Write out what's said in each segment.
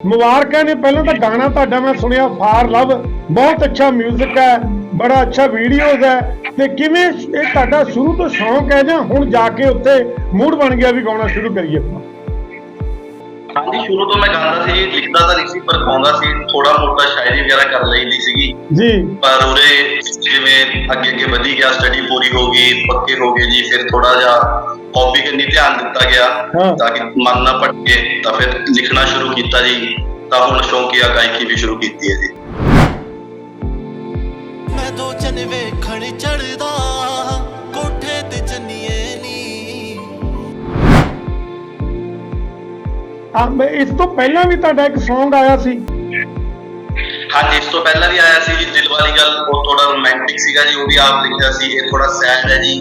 ਮੁਬਾਰਕਾਂ ਨੇ ਪਹਿਲਾਂ ਤਾਂ ਗਾਣਾ ਤੁਹਾਡਾ ਮੈਂ ਸੁਣਿਆ ਫਾਰ ਲਵ ਬਹੁਤ ਅੱਛਾ 뮤직 ਹੈ, ਬੜਾ ਅੱਛਾ ਵੀਡੀਓਜ਼ ਹੈ, ਤੇ ਕਿਵੇਂ ਇਹ ਤੁਹਾਡਾ ਸ਼ੁਰੂ ਤੋਂ ਸ਼ੌਂਕ ਹੈ ਜਾਂ ਹੁਣ ਜਾ ਕੇ ਉੱਥੇ ਮੂਡ ਬਣ ਗਿਆ ਵੀ ਗਾਉਣਾ ਸ਼ੁਰੂ ਕਰੀਏ ਆਪਾਂ? ਹਾਂਜੀ ਸ਼ੁਰੂ ਤੋਂ ਮੈਂ ਗਾਉਂਦਾ ਸੀ ਲਿਖਦਾ ਤਾਂ ਨਹੀਂ ਸੀ ਪਰ ਗਾਉਂਦਾ ਸੀ ਥੋੜਾ ਮੋਟਾ ਸ਼ਾਇਰੀ ਵਗੈਰਾ ਕਰ ਲਈਦੀ ਸੀਗੀ। ਜੀ। ਪਰ ਉਰੇ ਜਿਵੇਂ ਅੱਗੇ ਅੱਗੇ ਵਧੀ ਗਿਆ ਸਟੱਡੀ ਪੂਰੀ ਹੋ ਗਈ ਪੱਕੇ ਹੋ ਗਏ ਜੀ ਫਿਰ ਥੋੜਾ ਜਿਹਾ ਹੌਬੀ ਕੰਨੀ ਧਿਆਨ ਦਿੱਤਾ ਗਿਆ। ਤਾਂ ਕਿ ਮਨ ਨਾ ਭਟਕੇ ਤਾਂ ਫਿਰ ਲਿਖਣਾ ਸ਼ੁਰੂ ਕੀਤਾ ਜੀ ਤਾਂ ਹੁਣ ਸ਼ੌਂਕੀਆ ਗਾਇਕੀ ਵੀ ਸ਼ੁਰੂ ਕੀਤੀ ਹੈ ਜੀ। ਮੈਂ ਦੋ ਚੰਨ ਵੇਖਣ ਚੜਦਾ ਇਸ ਤੋਂ ਪਹਿਲਾਂ ਵੀ ਤੁਹਾਡਾ ਇੱਕ Song ਆਇਆ ਸੀ। ਹਾਂਜੀ ਇਸ ਤੋਂ ਪਹਿਲਾਂ ਵੀ ਆਇਆ ਸੀ ਜੀ ਦਿਲ ਵਾਲੀ ਗੱਲ ਉਹ ਥੋੜਾ ਰੋਮਾਂਟਿਕ ਸੀਗਾ ਜੀ ਉਹ ਵੀ ਆਪ ਲਿਖਿਆ ਸੀ ਇਹ ਥੋੜਾ ਸੈਡ ਹੈ ਜੀ।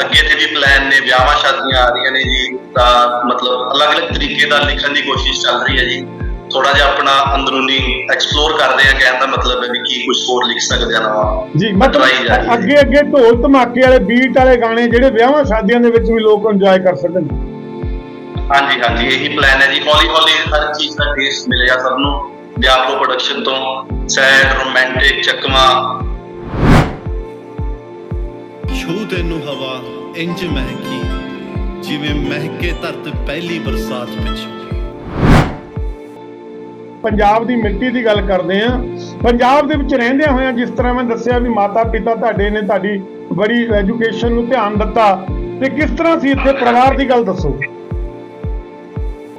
ਅੱਗੇ ਤੇ ਵੀ ਪਲਾਨ ਨੇ ਵਿਆਹਾਂ ਸ਼ਾਦੀਆਂ ਆ ਰਹੀਆਂ ਨੇ ਜੀ ਤਾਂ ਮਤਲਬ ਅਲੱਗ-ਅਲੱਗ ਤਰੀਕੇ ਦਾ ਲਿਖਣ ਦੀ ਕੋਸ਼ਿਸ਼ ਚੱਲ ਰਹੀ ਹੈ ਜੀ। ਥੋੜਾ ਜਿਹਾ ਆਪਣਾ ਅੰਦਰੂਨੀ ਐਕਸਪਲੋਰ ਕਰਦੇ ਆ ਕਹਿਣ ਦਾ ਮਤਲਬ ਹੈ ਵੀ ਕੀ ਕੁਝ ਹੋਰ ਲਿਖ ਸਕਦੇ ਆ ਨਵਾਂ ਜੀ ਮਤਲਬ। ਅੱਗੇ ਅੱਗੇ ਢੋਲ ਧਮਾਕੇ ਵਾਲੇ ਬੀਟ ਵਾਲੇ ਗਾਣੇ ਜਿਹੜੇ ਵਿਆਹਾਂ ਸ਼ਾਦੀਆਂ ਦੇ ਵਿੱਚ ਵੀ ਲੋਕ ਇੰਜੋਏ ਕਰ ਸਕਣ ਹਾਂਜੀ ਹਾਂਜੀ ਇਹੀ ਪਲਾਨ ਹੈ ਜੀ। ਹੌਲੀ ਹੌਲੀ ਹਰ ਚੀਜ਼ ਦਾ ਟੇਸਟ ਮਿਲੇਗਾ ਸਭ ਨੂੰ। ਵਿਆਹ ਪ੍ਰੋਡਕਸ਼ਨ ਤੋਂ ਸੈਡ ਰੋਮਾਂਟਿਕ ਚੱਕਵਾ ਛੂ ਤੈਨੂੰ ਹਵਾ ਇੰਜ ਮਹਿਕੀ। ਜਿਵੇਂ ਮਹਿਕੇ ਧਰਤ ਪਹਿਲੀ ਬਰਸਾਤ ਵਿੱਚ। ਪੰਜਾਬ ਦੀ ਮਿੱਟੀ ਦੀ ਗੱਲ ਕਰਦੇ ਆ ਪੰਜਾਬ ਦੇ ਵਿੱਚ ਰਹਿੰਦਿਆਂ ਹੋਇਆਂ ਜਿਸ ਤਰ੍ਹਾਂ ਮੈਂ ਦੱਸਿਆ ਵੀ ਮਾਤਾ ਪਿਤਾ ਤੁਹਾਡੇ ਨੇ ਤੁਹਾਡੀ ਬੜੀ ਐਜੂਕੇਸ਼ਨ ਨੂੰ ਧਿਆਨ ਦਿੱਤਾ। ਤੇ ਕਿਸ ਤਰ੍ਹਾਂ ਸੀ ਇੱਥੇ ਪਰਿਵਾਰ ਦੀ ਗੱਲ ਦੱਸੋ?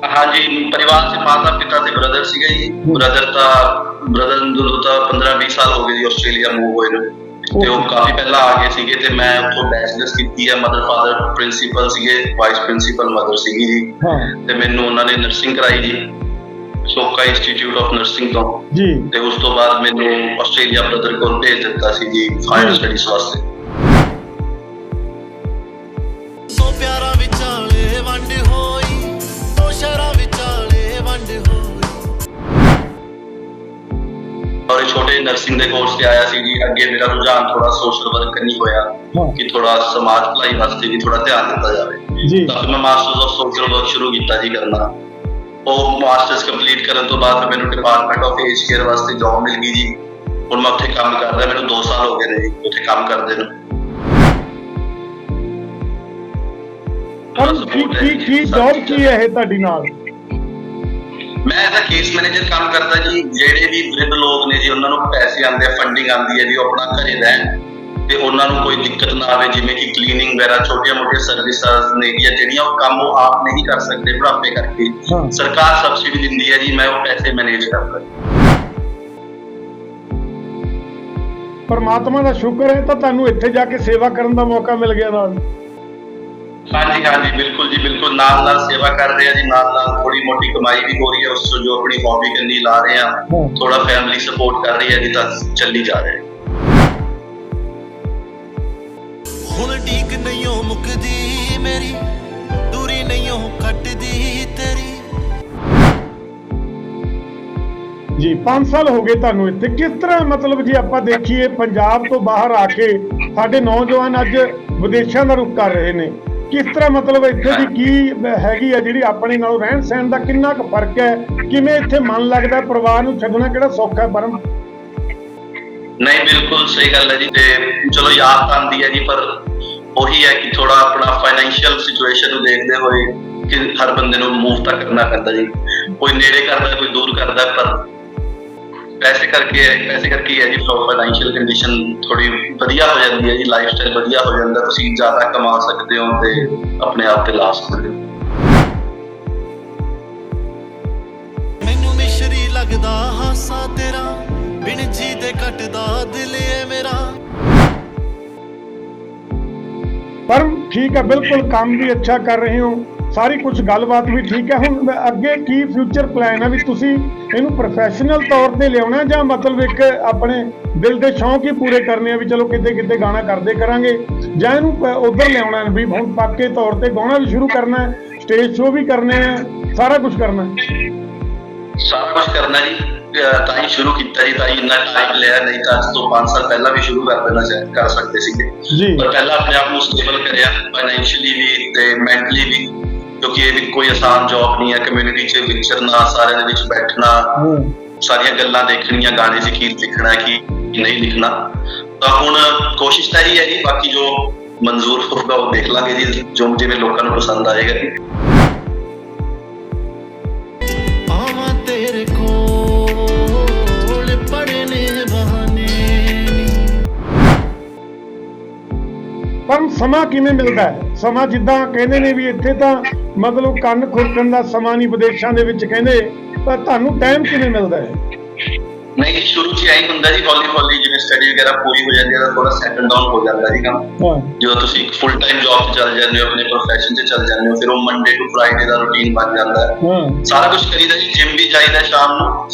ਹਾਂਜੀ ਪਰਿਵਾਰ ਸੇ ਮਾਤਾ ਪਿਤਾ ਤੇ ਬ੍ਰਦਰ ਸੀਗਾ ਜੀ। ਬ੍ਰਦਰ ਤਾਂ ਬ੍ਰਦਰ ਨੂੰ ਤਾਂ 15 20 ਸਾਲ ਹੋ ਗਏ ਜੀ ਆਸਟ੍ਰੇਲੀਆ ਮੂਵ ਹੋਏ ਨੂੰ। ਤੇ ਉਹ ਕਾਫੀ ਪਹਿਲਾਂ ਆ ਗਏ ਸੀਗੇ ਤੇ ਮੈਂ ਉੱਥੋਂ ਬੈਚਲਰਸ ਕੀਤੀ ਹੈ ਮਦਰ ਫਾਦਰ ਪ੍ਰਿੰਸੀਪਲ ਸੀਗੇ ਵਾਈਸ ਪ੍ਰਿੰਸੀਪਲ ਮਦਰ ਸੀਗੀ ਜੀ। ਹਾਂ। ਤੇ ਮੈਨੂੰ ਉਹਨਾਂ ਨੇ ਨਰਸਿੰਗ ਕਰਾਈ ਜੀ ਸੋਕਾ ਇੰਸਟੀਚਿਊਟ ਆਫ ਨਰਸਿੰਗ ਤੋਂ। ਜੀ। ਤੇ ਉਸ ਤੋਂ ਬਾਅਦ ਮੈਨੂੰ ਆਸਟ੍ਰੇਲੀਆ ਬ੍ਰਦਰ ਕੋਲ ਭੇਜ ਦਿੱਤਾ ਸੀ ਜੀ ਹਾਇਰ ਸਟੱਡੀਜ਼ ਵਾਸਤੇ। ਦੋ ਪਿਆਰਾਂ ਔਰ ਛੋਟੇ ਨਰਸਿੰਗ ਦੇ ਕੋਰਸ ਤੇ ਆਇਆ ਸੀ ਜੀ। ਅੱਗੇ ਮੇਰਾ ਰੁਝਾਨ ਥੋੜਾ ਸੋਸ਼ਲ ਵਰਕ ਕਰਨੀ ਹੋਇਆ ਕਿ ਥੋੜਾ ਸਮਾਜ ਭਲਾਈ ਵਾਸਤੇ ਵੀ ਥੋੜਾ ਧਿਆਨ ਦਿੱਤਾ ਜਾਵੇ। ਜੀ। ਤਾਂ ਮੈਂ ਮਾਸਟਰਸ ਆਫ ਸੋਸ਼ਲ ਵਰਕ ਸ਼ੁਰੂ ਕੀਤਾ ਜੀ ਕਰਨਾ। ਉਹ ਮਾਸਟਰਸ ਕੰਪਲੀਟ ਕਰਨ ਤੋਂ ਬਾਅਦ ਮੈਨੂੰ ਡਿਪਾਰਟਮੈਂਟ ਆਫ ਏਜ ਕੇਅਰ ਵਾਸਤੇ ਜੌਬ ਮਿਲ ਗਈ ਜੀ। ਹੁਣ ਮੈਂ ਉੱਥੇ ਕੰਮ ਕਰਦਾ ਮੈਨੂੰ 2 ਸਾਲ ਹੋ ਗਏ ਨੇ ਉੱਥੇ ਕੰਮ ਕਰਦੇ ਨੂੰ। ਕੀ ਕੀ ਕੀ ਜੌਬ ਕੀ ਹੈ ਤੁਹਾਡੀ ਨਾਲ? ਮੈਂ ਐਜ਼ ਅ ਕੇਸ ਮੈਨੇਜਰ ਕੰਮ ਕਰਦਾ ਜੀ ਜਿਹੜੇ ਵੀ ਵਿਰਧ ਲੋਕ ਨੇ ਜੀ ਉਹਨਾਂ ਨੂੰ ਪੈਸੇ ਆਉਂਦੇ ਆ ਫੰਡਿੰਗ ਆਉਂਦੀ ਹੈ ਜੀ ਉਹ ਆਪਣਾ ਘਰੇ ਰਹਿਣ ਤੇ ਉਹਨਾਂ ਨੂੰ ਕੋਈ ਦਿੱਕਤ ਨਾ ਆਵੇ ਜਿਵੇਂ ਕਿ ਕਲੀਨਿੰਗ ਵਗੈਰਾ ਛੋਟੀਆਂ ਮੋਟੀਆਂ ਸਰਵਿਸਾਂ ਨੇ ਜਾਂ ਜਿਹੜੀਆਂ ਉਹ ਕੰਮ ਉਹ ਆਪ ਨਹੀਂ ਕਰ ਸਕਦੇ ਬੁਢਾਪੇ ਕਰਕੇ। ਸਰਕਾਰ ਸਬਸਿਡੀ ਦਿੰਦੀ ਹੈ ਜੀ ਮੈਂ ਉਹ ਪੈਸੇ ਮੈਨੇਜ ਕਰਦਾ। ਪਰਮਾਤਮਾ ਦਾ ਸ਼ੁਕਰ ਹੈ ਤਾਂ ਤੁਹਾਨੂੰ ਇੱਥੇ ਜਾ ਕੇ ਸੇਵਾ ਕਰਨ ਦਾ ਮੌਕਾ ਮਿਲ ਗਿਆ ਨਾਲ। ਹਾਂਜੀ ਹਾਂਜੀ ਬਿਲਕੁਲ ਜੀ ਬਿਲਕੁਲ। ਨਾਲ ਨਾਲ ਸੇਵਾ ਕਰ ਰਹੇ ਆ ਜੀ ਨਾਲ ਨਾਲ ਥੋੜੀ ਮੋਟੀ ਕਮਾਈ ਵੀ ਹੋ ਰਹੀ ਹੈ ਉਸ ਤੋਂ ਜੋ ਆਪਣੀ ਹੌਬੀ ਕਰਨੀ ਲਾ ਰਹੇ ਆ। ਥੋੜਾ ਫੈਮਿਲੀ ਸਪੋਰਟ ਕਰ ਰਹੀ ਹੈ ਜੀ ਤਾਂ ਚੱਲੀ ਜਾ ਰਿਹਾ। ਹੁਣ ਢੀਕ ਨਹੀਂ ਮੁੱਕਦੀ ਮੇਰੀ ਦੂਰੀ ਨਹੀਂ ਕੱਟਦੀ ਤੇਰੀ। ਜੀ 5 ਸਾਲ ਹੋ ਗਏ ਤੁਹਾਨੂੰ ਇੱਥੇ। ਕਿਸ ਤਰ੍ਹਾਂ ਮਤਲਬ ਜੇ ਆਪਾਂ ਦੇਖੀਏ ਪੰਜਾਬ ਤੋਂ ਬਾਹਰ ਆ ਕੇ ਸਾਡੇ ਨੌਜਵਾਨ ਅੱਜ ਵਿਦੇਸ਼ਾਂ ਦਾ ਰੁਖ ਕਰ ਰਹੇ ਨੇ। ਕਿਸ ਤਰ੍ਹਾਂ ਮਤਲਬ ਇੱਥੇ ਦੀ ਕੀ ਹੈਗੀ ਆ ਜਿਹੜੀ ਆਪਣੇ ਨਾਲੋਂ ਰਹਿਣ ਸਹਿਣ ਦਾ ਕਿੰਨਾ ਕੁ ਫ਼ਰਕ ਹੈ? ਕਿਵੇਂ ਇੱਥੇ ਮਨ ਲੱਗਦਾ ਪਰਿਵਾਰ ਨੂੰ ਛੱਡਣਾ ਕਿਹੜਾ ਸੌਖਾ ਹੈ ਪਰਮ? ਨਹੀਂ ਬਿਲਕੁਲ ਸਹੀ ਗੱਲ ਹੈ ਜੀ। ਤੇ ਚਲੋ ਯਾਦ ਤਾਂ ਆਉਂਦੀ ਹੈ ਜੀ ਪਰ ਉਹੀ ਹੈ ਕਿ ਥੋੜਾ ਆਪਣਾ ਫਾਈਨੈਂਸ਼ੀਅਲ ਸਿਚੁਏਸ਼ਨ ਨੂੰ ਦੇਖਦੇ ਹੋਏ ਕਿ ਹਰ ਬੰਦੇ ਨੂੰ ਮੂਵ ਤਾਂ ਕਰਨਾ ਪੈਂਦਾ ਜੀ। ਕੋਈ ਨੇੜੇ ਕਰਦਾ ਕੋਈ ਦੂਰ ਕਰਦਾ ਪਰ ਪੈਸੇ ਕਰਕੇ ਪੈਸੇ ਕਰਕੇ ਹੀ ਜੀ ਫਾਈਨੈਂਸ਼ੀਅਲ ਕੰਡੀਸ਼ਨ ਥੋੜੀ ਵਧੀਆ ਹੋ ਜਾਂਦੀ ਹੈ ਜੀ ਲਾਈਫ ਸਟਾਈਲ ਵਧੀਆ ਹੋ ਜਾਂਦਾ ਤੁਸੀਂ ਜ਼ਿਆਦਾ ਕਮਾ ਸਕਦੇ ਹੋ ਤੇ ਆਪਣੇ ਆਪ ਤੇ ਲਾ ਸਕਦੇ ਹੋ। ਮੈਨੂੰ ਮਿਸ਼ਰੀ ਲੱਗਦਾ ਹਾਸਾ ਤੇਰਾ ਬਿਨ ਜੀ ਦੇ ਕੱਟਦਾ ਦਿਲ ਏ ਮੇਰਾ। ਪਰਮ ਠੀਕ ਹੈ ਬਿਲਕੁਲ ਕੰਮ ਵੀ ਅੱਛਾ ਕਰ ਰਹੇ ਹੋ। ਸਾਰੀ ਕੁਝ ਗੱਲਬਾਤ ਵੀ ਠੀਕ ਹੈ। ਹੁਣ ਅੱਗੇ ਕੀ ਫਿਊਚਰ ਪਲਾਨ ਹੈ ਵੀ ਤੁਸੀਂ ਇਹਨੂੰ ਪ੍ਰੋਫੈਸ਼ਨਲ ਤੌਰ ਤੇ ਲਿਆਉਣਾ ਜਾਂ ਮਤਲਬ ਇੱਕ ਆਪਣੇ ਦਿਲ ਦੇ ਸ਼ੌਂਕ ਹੀ ਪੂਰੇ ਕਰਨੇ ਆ ਵੀ ਚਲੋ ਕਿਤੇ ਕਿਤੇ ਗਾਣਾ ਕਰਦੇ ਕਰਾਂਗੇ ਜਾਂ ਇਹਨੂੰ ਉੱਧਰ ਲਿਆਉਣਾ ਵੀ ਹੁਣ ਪੱਕੇ ਤੌਰ ਤੇ ਗਾਉਣਾ ਵੀ ਸ਼ੁਰੂ ਕਰਨਾ ਹੈ ਸਟੇਜ ਸ਼ੋਅ ਵੀ ਕਰਨੇ ਆ ਸਾਰਾ ਕੁਝ ਕਰਨਾ ਹੈ। ਸਾਰਾ ਕੁਝ ਕਰਨਾ ਜੀ। ਤਾਂ ਹੀ ਸ਼ੁਰੂ ਕੀਤਾ ਜੀ ਤਾਂ ਹੀ ਇੰਨਾ ਟਾਈਮ ਲਿਆ ਨਹੀਂ ਤਾਂ ਅੱਜ ਤੋਂ 5 ਸਾਲ ਪਹਿਲਾਂ ਵੀ ਸ਼ੁਰੂ ਕਰ ਦੇਣਾ ਚਾਹ ਕਰ ਸਕਦੇ ਸੀਗੇ। ਪਰ ਪਹਿਲਾਂ ਆਪਣੇ ਆਪ ਨੂੰ ਸਟੇਬਲ ਕਰਿਆ ਫਾਈਨੈਂਸ਼ੀਅਲੀ ਵੀ ਤੇ ਮੈਂਟਲੀ ਵੀ। ਕਿਉਂਕਿ ਇਹ ਵੀ ਕੋਈ ਆਸਾਨ ਜੌਬ ਨਹੀਂ ਹੈ ਕਮਿਊਨਿਟੀ 'ਚ ਵਿਚਰਨਾ ਸਾਰਿਆਂ ਦੇ ਵਿੱਚ ਬੈਠਣਾ ਹੂੰ। ਸਾਰੀਆਂ ਗੱਲਾਂ ਦੇਖਣੀਆਂ ਗਾਣੇ 'ਚ ਕੀ ਲਿਖਣਾ ਹੈ, ਕੀ ਨਹੀਂ ਲਿਖਣਾ। ਤਾਂ ਹੁਣ ਕੋਸ਼ਿਸ਼ ਤਾਂ ਇਹੀ ਹੈ ਜੀ ਬਾਕੀ ਜੋ ਮਨਜ਼ੂਰ ਹੋਊਗਾ ਉਹ ਦੇਖ ਲਾਂਗੇ ਜੀ ਜੋ ਜਿਵੇਂ ਲੋਕਾਂ ਨੂੰ ਪਸੰਦ ਆਏਗਾ ਜੀ। ਆਵਾਂ ਤੇਰੇ ਕੋਲ ਪੜਨੇ ਬਹਾਨੇ ਪਰ ਸਮਾਂ ਕਿਵੇਂ ਮਿਲਦਾ ਹੈ? ਸਮਾਂ ਜਿੱਦਾਂ ਕਹਿੰਦੇ ਨੇ ਵੀ ਇੱਥੇ ਤਾਂ ਮਤਲਬ ਕੰਨ ਖੁਰਕਣ ਦਾ ਸਮਾਂ ਨਹੀਂ, ਵਿਦੇਸ਼ਾਂ ਦੇ ਵਿੱਚ ਕਹਿੰਦੇ ਪਰ ਤੁਹਾਨੂੰ ਟਾਈਮ ਕਿਵੇਂ ਮਿਲਦਾ ਹੈ? ਨਹੀਂ ਜੀ ਸ਼ੁਰੂ 'ਚ ਐਂ ਹੁੰਦਾ ਜੀ ਹੌਲੀ ਹੌਲੀ ਜਿਵੇਂ ਸਟੱਡੀ ਵਗੈਰਾ ਪੂਰੀ ਹੋ ਜਾਂਦੀ ਹੈ ਤਾਂ ਥੋੜਾ ਸੈਟਲ ਡਾਊਨ ਹੋ ਜਾਂਦਾ ਜੀ ਕੰਮ ਜਦੋਂ ਤੁਸੀਂ ਫੁੱਲ ਟਾਈਮ ਜੌਬ 'ਚ ਚੱਲ ਜਾਂਦੇ ਹੋ ਆਪਣੇ ਪ੍ਰੋਫੈਸ਼ਨ 'ਚ ਚੱਲ ਜਾਂਦੇ ਹੋ ਫਿਰ ਉਹ ਮੰਡੇ ਟੂ ਫਰਾਈਡੇ ਦਾ ਰੁਟੀਨ ਬਣ ਜਾਂਦਾ ਹੈ। ਸਾਰਾ ਕੁਝ ਕਰੀਦਾ ਜੀ ਜਿਮ ਵੀ ਜਾਈਦਾ ਸ਼ਾਮ ਨੂੰ